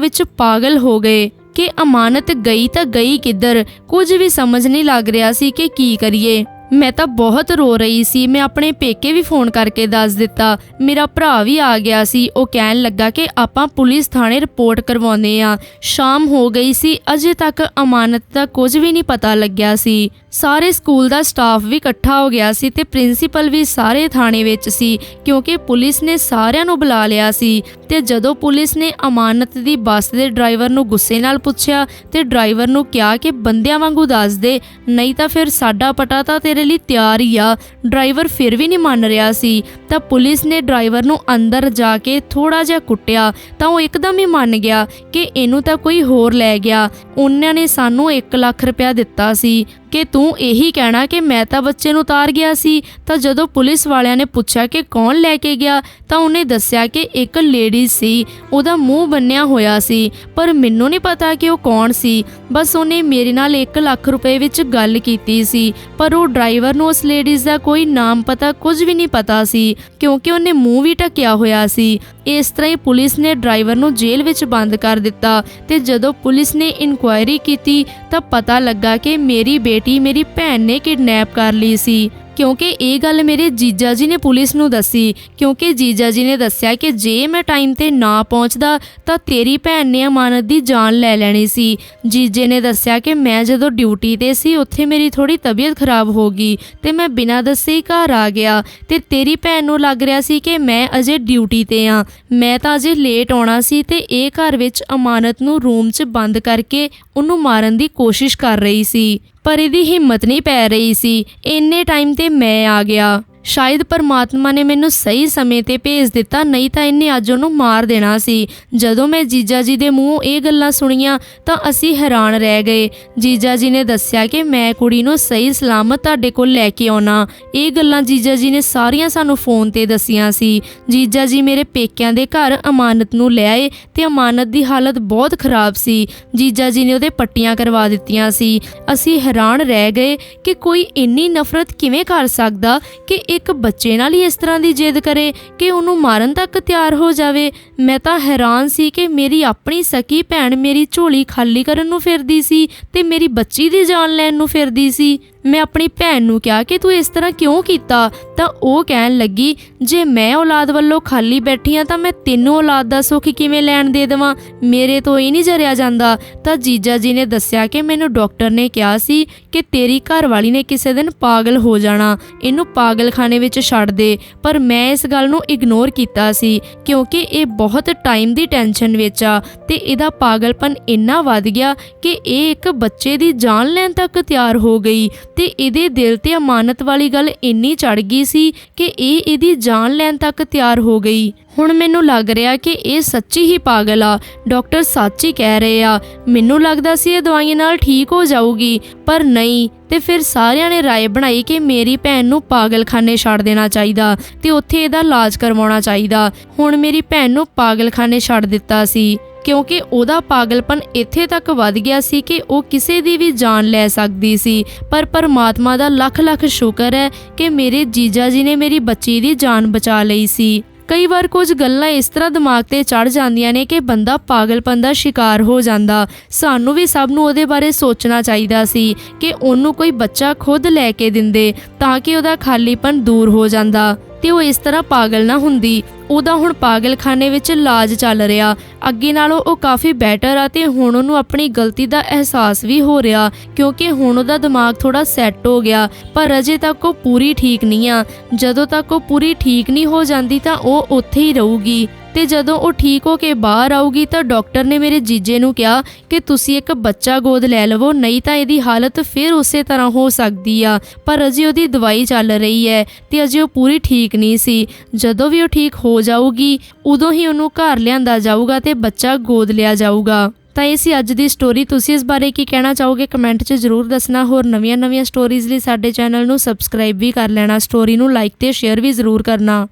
ਵਿੱਚ ਪਾਗਲ ਹੋ ਗਏ ਕਿ ਅਮਾਨਤ ਗਈ ਤਾਂ ਗਈ ਕਿੱਧਰ? ਕੁਝ ਵੀ ਸਮਝ ਨਹੀਂ ਲੱਗ ਰਿਹਾ ਸੀ ਕਿ ਕੀ ਕਰੀਏ। ਮੈਂ ਤਾਂ ਬਹੁਤ ਰੋ ਰਹੀ ਸੀ। ਮੈਂ ਆਪਣੇ ਪੇਕੇ ਵੀ ਫੋਨ ਕਰਕੇ ਦੱਸ ਦਿੱਤਾ। ਮੇਰਾ ਭਰਾ ਵੀ ਆ ਗਿਆ ਸੀ। ਉਹ ਕਹਿਣ ਲੱਗਾ ਕਿ ਆਪਾਂ ਪੁਲਿਸ ਥਾਣੇ ਰਿਪੋਰਟ ਕਰਵਾਉਂਦੇ ਆ ਸ਼ਾਮ ਹੋ ਗਈ ਸੀ। ਅਜੇ ਤੱਕ ਅਮਾਨਤ ਦਾ ਕੁਝ ਵੀ ਨਹੀਂ ਪਤਾ ਲੱਗਿਆ ਸੀ। ਸਾਰੇ ਸਕੂਲ ਦਾ ਸਟਾਫ ਵੀ ਇਕੱਠਾ ਹੋ ਗਿਆ ਸੀ ਤੇ ਪ੍ਰਿੰਸੀਪਲ ਵੀ ਸਾਰੇ ਥਾਣੇ ਵਿੱਚ ਸੀ, ਕਿਉਂਕਿ ਪੁਲਿਸ ਨੇ ਸਾਰਿਆਂ ਨੂੰ ਬੁਲਾ ਲਿਆ ਸੀ। ਤੇ ਜਦੋਂ ਪੁਲਿਸ ਨੇ ਅਮਾਨਤ ਦੀ ਬੱਸ ਦੇ ਡਰਾਈਵਰ ਨੂੰ ਗੁੱਸੇ ਨਾਲ ਪੁੱਛਿਆ ਤੇ ਡਰਾਈਵਰ ਨੂੰ ਕਿਹਾ ਕਿ ਬੰਦਿਆਂ ਵਾਂਗੂ ਦੱਸ ਦੇ, ਨਹੀਂ ਤਾਂ ਫਿਰ ਸਾਡਾ ਪਟਾ ਤਾਂ ਤੇਰੇ ਲਈ ਤਿਆਰ ਹੀ ਆ। ਡਰਾਈਵਰ ਫਿਰ ਵੀ ਨਹੀਂ ਮੰਨ ਰਿਹਾ ਸੀ। ਤਾਂ ਪੁਲਿਸ ਨੇ ਡਰਾਈਵਰ ਨੂੰ ਅੰਦਰ ਜਾ ਕੇ ਥੋੜਾ ਜਿਹਾ ਕੁੱਟਿਆ, ਤਾਂ ਉਹ ਇੱਕਦਮ ਹੀ ਮੰਨ ਗਿਆ ਕਿ ਇਹਨੂੰ ਤਾਂ ਕੋਈ ਹੋਰ ਲੈ ਗਿਆ। ਉਹਨਾਂ ਨੇ ਸਾਨੂੰ 1 ਲੱਖ ਰੁਪਇਆ ਦਿੱਤਾ ਸੀ ਕਿ ਤੂੰ ਇਹੀ ਕਹਿਣਾ ਕਿ ਮੈਂ ਤਾਂ ਬੱਚੇ ਨੂੰ ਉਤਾਰ ਗਿਆ ਸੀ, ਤਾਂ ਜਦੋਂ ਪੁਲਿਸ ਵਾਲਿਆਂ ਨੇ ਪੁੱਛਿਆ ਕਿ ਕੌਣ ਲੈ ਕੇ ਗਿਆ, ਤਾਂ ਉਹਨੇ ਦੱਸਿਆ ਕਿ ਇੱਕ ਲੇਡੀ ਸੀ, ਉਹਦਾ ਮੂੰਹ ਬੰਨਿਆ ਹੋਇਆ ਸੀ, ਪਰ ਮੈਨੂੰ ਨਹੀਂ ਪਤਾ ਕਿ ਉਹ ਕੌਣ ਸੀ। ਬਸ ਉਹਨੇ ਮੇਰੇ ਨਾਲ 1 ਲੱਖ ਰੁਪਏ ਵਿੱਚ ਗੱਲ ਕੀਤੀ ਸੀ, ਪਰ ਉਹ ਡਰਾਈਵਰ ਨੂੰ ਉਸ ਲੇਡੀਜ਼ ਦਾ ਕੋਈ ਨਾਮ ਪਤਾ ਕੁਝ ਵੀ ਨਹੀਂ ਪਤਾ ਸੀ, ਕਿਉਂਕਿ ਉਹਨੇ ਮੂੰਹ ਵੀ ਢੱਕਿਆ ਹੋਇਆ ਸੀ। ਇਸ ਤਰ੍ਹਾਂ ਹੀ ਪੁਲਿਸ ਨੇ ਡਰਾਈਵਰ ਨੂੰ ਜੇਲ੍ਹ ਵਿੱਚ ਬੰਦ ਕਰ ਦਿੱਤਾ ਤੇ ਜਦੋਂ ਪੁਲਿਸ ਨੇ ਇਨਕੁਆਇਰੀ ਕੀਤੀ, ਤਾਂ ਪਤਾ ਲੱਗਾ ਕਿ ਮੇਰੀ ਬੇਟੀ ਮੇਰੀ ਭੈਣ ਨੇ ਕਿਡਨੈਪ ਕਰ ਲਈ ਸੀ। ਕਿਉਂਕਿ ਇਹ ਗੱਲ ਮੇਰੇ ਜੀਜਾ ਜੀ ਨੇ ਪੁਲਿਸ ਨੂੰ ਦੱਸੀ। ਕਿਉਂਕਿ ਜੀਜਾ ਜੀ ਨੇ ਦੱਸਿਆ ਕਿ ਜੇ ਮੈਂ ਟਾਈਮ ਤੇ ਨਾ ਪਹੁੰਚਦਾ, ਤਾਂ ਤੇਰੀ ਭੈਣ ਨੇ ਅਮਾਨਤ ਦੀ ਜਾਨ ਲੈ ਲੈਣੀ ਸੀ। ਜੀਜੇ ਨੇ ਦੱਸਿਆ ਕਿ ਮੈਂ ਜਦੋਂ ਡਿਊਟੀ ਤੇ ਸੀ, ਉੱਥੇ ਮੇਰੀ ਥੋੜੀ ਤਬੀਅਤ ਖਰਾਬ ਹੋ ਗਈ ਤੇ ਮੈਂ ਬਿਨਾਂ ਦੱਸੇ ਹੀ ਘਰ ਆ ਗਿਆ। ਤੇ ਤੇਰੀ ਭੈਣ ਨੂੰ ਲੱਗ ਰਿਹਾ ਸੀ ਕਿ ਮੈਂ ਅਜੇ ਡਿਊਟੀ ਤੇ ਆ। ਮੈਂ ਤਾਂ ਅਜੇ ਲੇਟ ਆਉਣਾ ਸੀ ਤੇ ਇਹ ਘਰ ਵਿੱਚ ਅਮਾਨਤ ਨੂੰ ਰੂਮ 'ਚ ਬੰਦ ਕਰਕੇ ਉਹਨੂੰ ਮਾਰਨ ਦੀ ਕੋਸ਼ਿਸ਼ ਕਰ ਰਹੀ ਸੀ। ਪਰ ਇਹਦੀ ਹਿੰਮਤ ਨਹੀਂ ਪੈ ਰਹੀ ਸੀ। ਇੰਨੇ ਟਾਈਮ ਤੇ ਮੈਂ ਆ ਗਿਆ। ਸ਼ਾਇਦ ਪਰਮਾਤਮਾ ਨੇ ਮੈਨੂੰ ਸਹੀ ਸਮੇਂ ਤੇ ਭੇਜ ਦਿੱਤਾ, ਨਹੀਂ ਤਾਂ ਇਹਨੇ ਅੱਜ ਉਹਨੂੰ ਮਾਰ ਦੇਣਾ ਸੀ। ਜਦੋਂ ਮੈਂ ਜੀਜਾ ਜੀ ਦੇ ਮੂੰਹ ਇਹ ਗੱਲਾਂ ਸੁਣੀਆਂ, ਤਾਂ ਅਸੀਂ ਹੈਰਾਨ ਰਹਿ ਗਏ। ਜੀਜਾ ਜੀ ਨੇ ਦੱਸਿਆ ਕਿ ਮੈਂ ਕੁੜੀ ਨੂੰ ਸਹੀ ਸਲਾਮਤ ਤੁਹਾਡੇ ਕੋਲ ਲੈ ਕੇ ਆਉਣਾ। ਇਹ ਗੱਲਾਂ ਜੀਜਾ ਜੀ ਨੇ ਸਾਰੀਆਂ ਸਾਨੂੰ ਫੋਨ ਤੇ ਦੱਸੀਆਂ ਸੀ। ਜੀਜਾ ਜੀ ਮੇਰੇ ਪੇਕਿਆਂ ਦੇ ਘਰ ਅਮਾਨਤ ਨੂੰ ਲੈ ਆਏ ਤੇ ਅਮਾਨਤ ਦੀ ਹਾਲਤ ਬਹੁਤ ਖਰਾਬ ਸੀ। ਜੀਜਾ ਜੀ ਨੇ ਉਹਦੇ ਪੱਟੀਆਂ ਕਰਵਾ ਦਿੱਤੀਆਂ ਸੀ। ਅਸੀਂ ਹੈਰਾਨ ਰਹਿ ਗਏ ਕਿ ਕੋਈ ਇੰਨੀ ਨਫ਼ਰਤ ਕਿਵੇਂ ਕਰ ਸਕਦਾ ਕਿ ਇੱਕ ਬੱਚੇ ਨਾਲ ਹੀ ਇਸ ਤਰ੍ਹਾਂ ਦੀ ਜਿੱਦ ਕਰੇ ਕਿ ਉਹਨੂੰ ਮਾਰਨ ਤੱਕ ਤਿਆਰ ਹੋ ਜਾਵੇ। ਮੈਂ ਤਾਂ ਹੈਰਾਨ ਸੀ ਕਿ ਮੇਰੀ ਆਪਣੀ ਸਕੀ ਭੈਣ ਮੇਰੀ ਝੋਲੀ ਖਾਲੀ ਕਰਨ ਨੂੰ ਫਿਰਦੀ ਸੀ ਤੇ ਮੇਰੀ ਬੱਚੀ ਦੀ ਜਾਨ ਲੈਣ ਨੂੰ ਫਿਰਦੀ ਸੀ। ਮੈਂ ਆਪਣੀ ਭੈਣ ਨੂੰ ਕਿਹਾ ਕਿ ਤੂੰ ਇਸ ਤਰ੍ਹਾਂ ਕਿਉਂ ਕੀਤਾ? ਤਾਂ ਉਹ ਕਹਿਣ ਲੱਗੀ, ਜੇ ਮੈਂ ਔਲਾਦ ਵੱਲੋਂ ਖਾਲੀ ਬੈਠੀ ਆ ਤਾਂ ਮੈਂ ਤੈਨੂੰ ਔਲਾਦ ਦਾ ਸੁੱਖ ਕਿਵੇਂ ਲੈਣ ਦੇ ਦੇਵਾਂ? ਮੇਰੇ ਤੋਂ ਹੀ ਨਹੀਂ ਜਰਿਆ ਜਾਂਦਾ। ਤਾਂ ਜੀਜਾ ਜੀ ਨੇ ਦੱਸਿਆ ਕਿ ਮੈਨੂੰ ਡਾਕਟਰ ਨੇ ਕਿਹਾ ਸੀ ਕਿ ਤੇਰੀ ਘਰਵਾਲੀ ਨੇ ਕਿਸੇ ਦਿਨ ਪਾਗਲ ਹੋ ਜਾਣਾ। ਇਹਨੂੰ ਪਾਗਲਖਾਨੇ ਵਿੱਚ ਛੱਡ ਦੇ। ਪਰ ਮੈਂ ਇਸ ਗੱਲ ਨੂੰ ਇਗਨੋਰ ਕੀਤਾ ਸੀ, ਕਿਉਂਕਿ ਇਹ ਬਹੁਤ ਟਾਈਮ ਦੀ ਟੈਨਸ਼ਨ ਵਿੱਚ ਆ ਤੇ ਇਹਦਾ ਪਾਗਲਪਨ ਇੰਨਾ ਵੱਧ ਗਿਆ ਕਿ ਇਹ ਇੱਕ ਬੱਚੇ ਦੀ ਜਾਨ ਲੈਣ ਤੱਕ ਤਿਆਰ ਹੋ ਗਈ। ਤੇ ਇਹਦੇ ਦਿਲ ਤੇ ਅਮਾਨਤ ਵਾਲੀ ਗੱਲ ਇੰਨੀ ਚੜ ਗਈ ਸੀ ਕਿ ਇਹ ਇਹਦੀ ਜਾਨ ਲੈਣ ਤੱਕ ਤਿਆਰ ਹੋ ਗਈ। ਹੁਣ ਮੈਨੂੰ ਲੱਗ ਰਿਹਾ ਕਿ ਇਹ ਸੱਚੀ ਹੀ ਪਾਗਲ ਆ। ਡਾਕਟਰ ਸੱਚ ਹੀ ਕਹਿ ਰਹੇ ਆ। ਮੈਨੂੰ ਲੱਗਦਾ ਸੀ ਇਹ ਦਵਾਈਆਂ ਨਾਲ ਠੀਕ ਹੋ ਜਾਊਗੀ, ਪਰ ਨਹੀਂ। ਤੇ ਫਿਰ ਸਾਰਿਆਂ ਨੇ ਰਾਏ ਬਣਾਈ ਕਿ ਮੇਰੀ ਭੈਣ ਨੂੰ ਪਾਗਲਖਾਨੇ ਛੱਡ ਦੇਣਾ ਚਾਹੀਦਾ ਤੇ ਉੱਥੇ ਇਹਦਾ ਇਲਾਜ ਕਰਵਾਉਣਾ ਚਾਹੀਦਾ। ਹੁਣ ਮੇਰੀ ਭੈਣ ਨੂੰ ਪਾਗਲਖਾਨੇ ਛੱਡ ਦਿੱਤਾ ਸੀ। ਕਿਉਂਕਿ ਉਹਦਾ ਪਾਗਲਪਨ ਇੱਥੇ ਤੱਕ ਵੱਧ ਗਿਆ ਸੀ ਕਿ ਉਹ ਕਿਸੇ ਦੀ ਵੀ ਜਾਨ ਲੈ ਸਕਦੀ ਸੀ। ਪਰ ਪਰਮਾਤਮਾ ਦਾ ਲੱਖ ਲੱਖ ਸ਼ੁਕਰ ਹੈ ਕਿ ਮੇਰੇ ਜੀਜਾ ਜੀ ਨੇ ਮੇਰੀ ਬੱਚੀ ਦੀ ਜਾਨ ਬਚਾ ਲਈ ਸੀ। ਕਈ ਵਾਰ ਕੁਝ ਗੱਲਾਂ ਇਸ ਤਰ੍ਹਾਂ ਦਿਮਾਗ ਤੇ ਚੜ ਜਾਂਦੀਆਂ ਨੇ ਕਿ ਬੰਦਾ ਪਾਗਲਪਨ ਦਾ ਸ਼ਿਕਾਰ ਹੋ ਜਾਂਦਾ। ਸਾਨੂੰ ਵੀ ਸਭ ਨੂੰ ਉਹਦੇ ਬਾਰੇ ਸੋਚਣਾ ਚਾਹੀਦਾ ਸੀ ਕਿ ਉਹਨੂੰ ਕੋਈ ਬੱਚਾ ਖੁਦ ਲੈ ਕੇ ਦਿੰਦੇ ਤਾਂ ਕਿ ਉਹਦਾ ਖਾਲੀਪਨ ਦੂਰ ਹੋ ਜਾਂਦਾ। ਤੇ ਉਹ ਇਸ ਤਰ੍ਹਾਂ ਪਾਗਲ ਨਾ ਹੁੰਦੀ। ਉਹਦਾ ਹੁਣ ਪਾਗਲਖਾਨੇ ਵਿੱਚ ਇਲਾਜ ਚੱਲ ਰਿਹਾ। ਅੱਗੇ ਨਾਲੋਂ ਉਹ ਕਾਫੀ ਬੈਟਰ ਆ ਤੇ ਹੁਣ ਉਹਨੂੰ ਆਪਣੀ ਗਲਤੀ ਦਾ ਅਹਿਸਾਸ ਵੀ ਹੋ ਰਿਹਾ, ਕਿਉਂਕਿ ਹੁਣ ਉਹਦਾ ਦਿਮਾਗ ਥੋੜਾ ਸੈੱਟ ਹੋ ਗਿਆ, ਪਰ ਅਜੇ ਤੱਕ ਉਹ ਪੂਰੀ ਠੀਕ ਨਹੀਂ ਆ। ਜਦੋਂ ਤੱਕ ਉਹ ਪੂਰੀ ਠੀਕ ਨਹੀਂ ਹੋ ਜਾਂਦੀ ਤਾਂ ਉਹ ਉੱਥੇ ਹੀ ਰਹੂਗੀ। ਤੇ ਜਦੋਂ ਉਹ ਠੀਕ ਹੋ ਕੇ ਬਾਹਰ ਆਊਗੀ ਤਾਂ ਡਾਕਟਰ ਨੇ ਮੇਰੇ ਜੀਜੇ ਨੂੰ ਕਿਹਾ ਕਿ ਤੁਸੀਂ ਇੱਕ ਬੱਚਾ ਗੋਦ ਲੈ ਲਵੋ, ਨਹੀਂ ਤਾਂ ਇਹਦੀ ਹਾਲਤ ਫਿਰ ਉਸੇ ਤਰ੍ਹਾਂ ਹੋ ਸਕਦੀ ਆ। ਪਰ ਅਜੇ ਉਹਦੀ ਦਵਾਈ ਚੱਲ ਰਹੀ ਹੈ ਤੇ ਅਜੇ ਉਹ ਪੂਰੀ ਠੀਕ ਨਹੀਂ ਸੀ। ਜਦੋਂ ਵੀ ਉਹ ਠੀਕ ਹੋ ਜਾਊਗੀ, ਉਦੋਂ ਹੀ ਉਹਨੂੰ ਘਰ ਲਿਆਂਦਾ ਜਾਊਗਾ ਤੇ ਬੱਚਾ ਗੋਦ ਲਿਆ ਜਾਊਗਾ। ਤਾਂ ਇਹ ਸੀ ਅੱਜ ਦੀ ਸਟੋਰੀ ਤੁਸੀਂ ਇਸ ਬਾਰੇ ਕੀ ਕਹਿਣਾ ਚਾਹੋਗੇ? ਕਮੈਂਟ 'ਚ ਜ਼ਰੂਰ ਦੱਸਣਾ। ਹੋਰ ਨਵੀਆਂ-ਨਵੀਆਂ ਸਟੋਰੀਜ਼ ਲਈ ਸਾਡੇ ਚੈਨਲ ਨੂੰ ਸਬਸਕ੍ਰਾਈਬ ਵੀ ਕਰ ਲੈਣਾ। ਸਟੋਰੀ ਨੂੰ ਲਾਈਕ ਤੇ ਸ਼ੇਅਰ ਵੀ ਜ਼ਰੂਰ ਕਰਨਾ।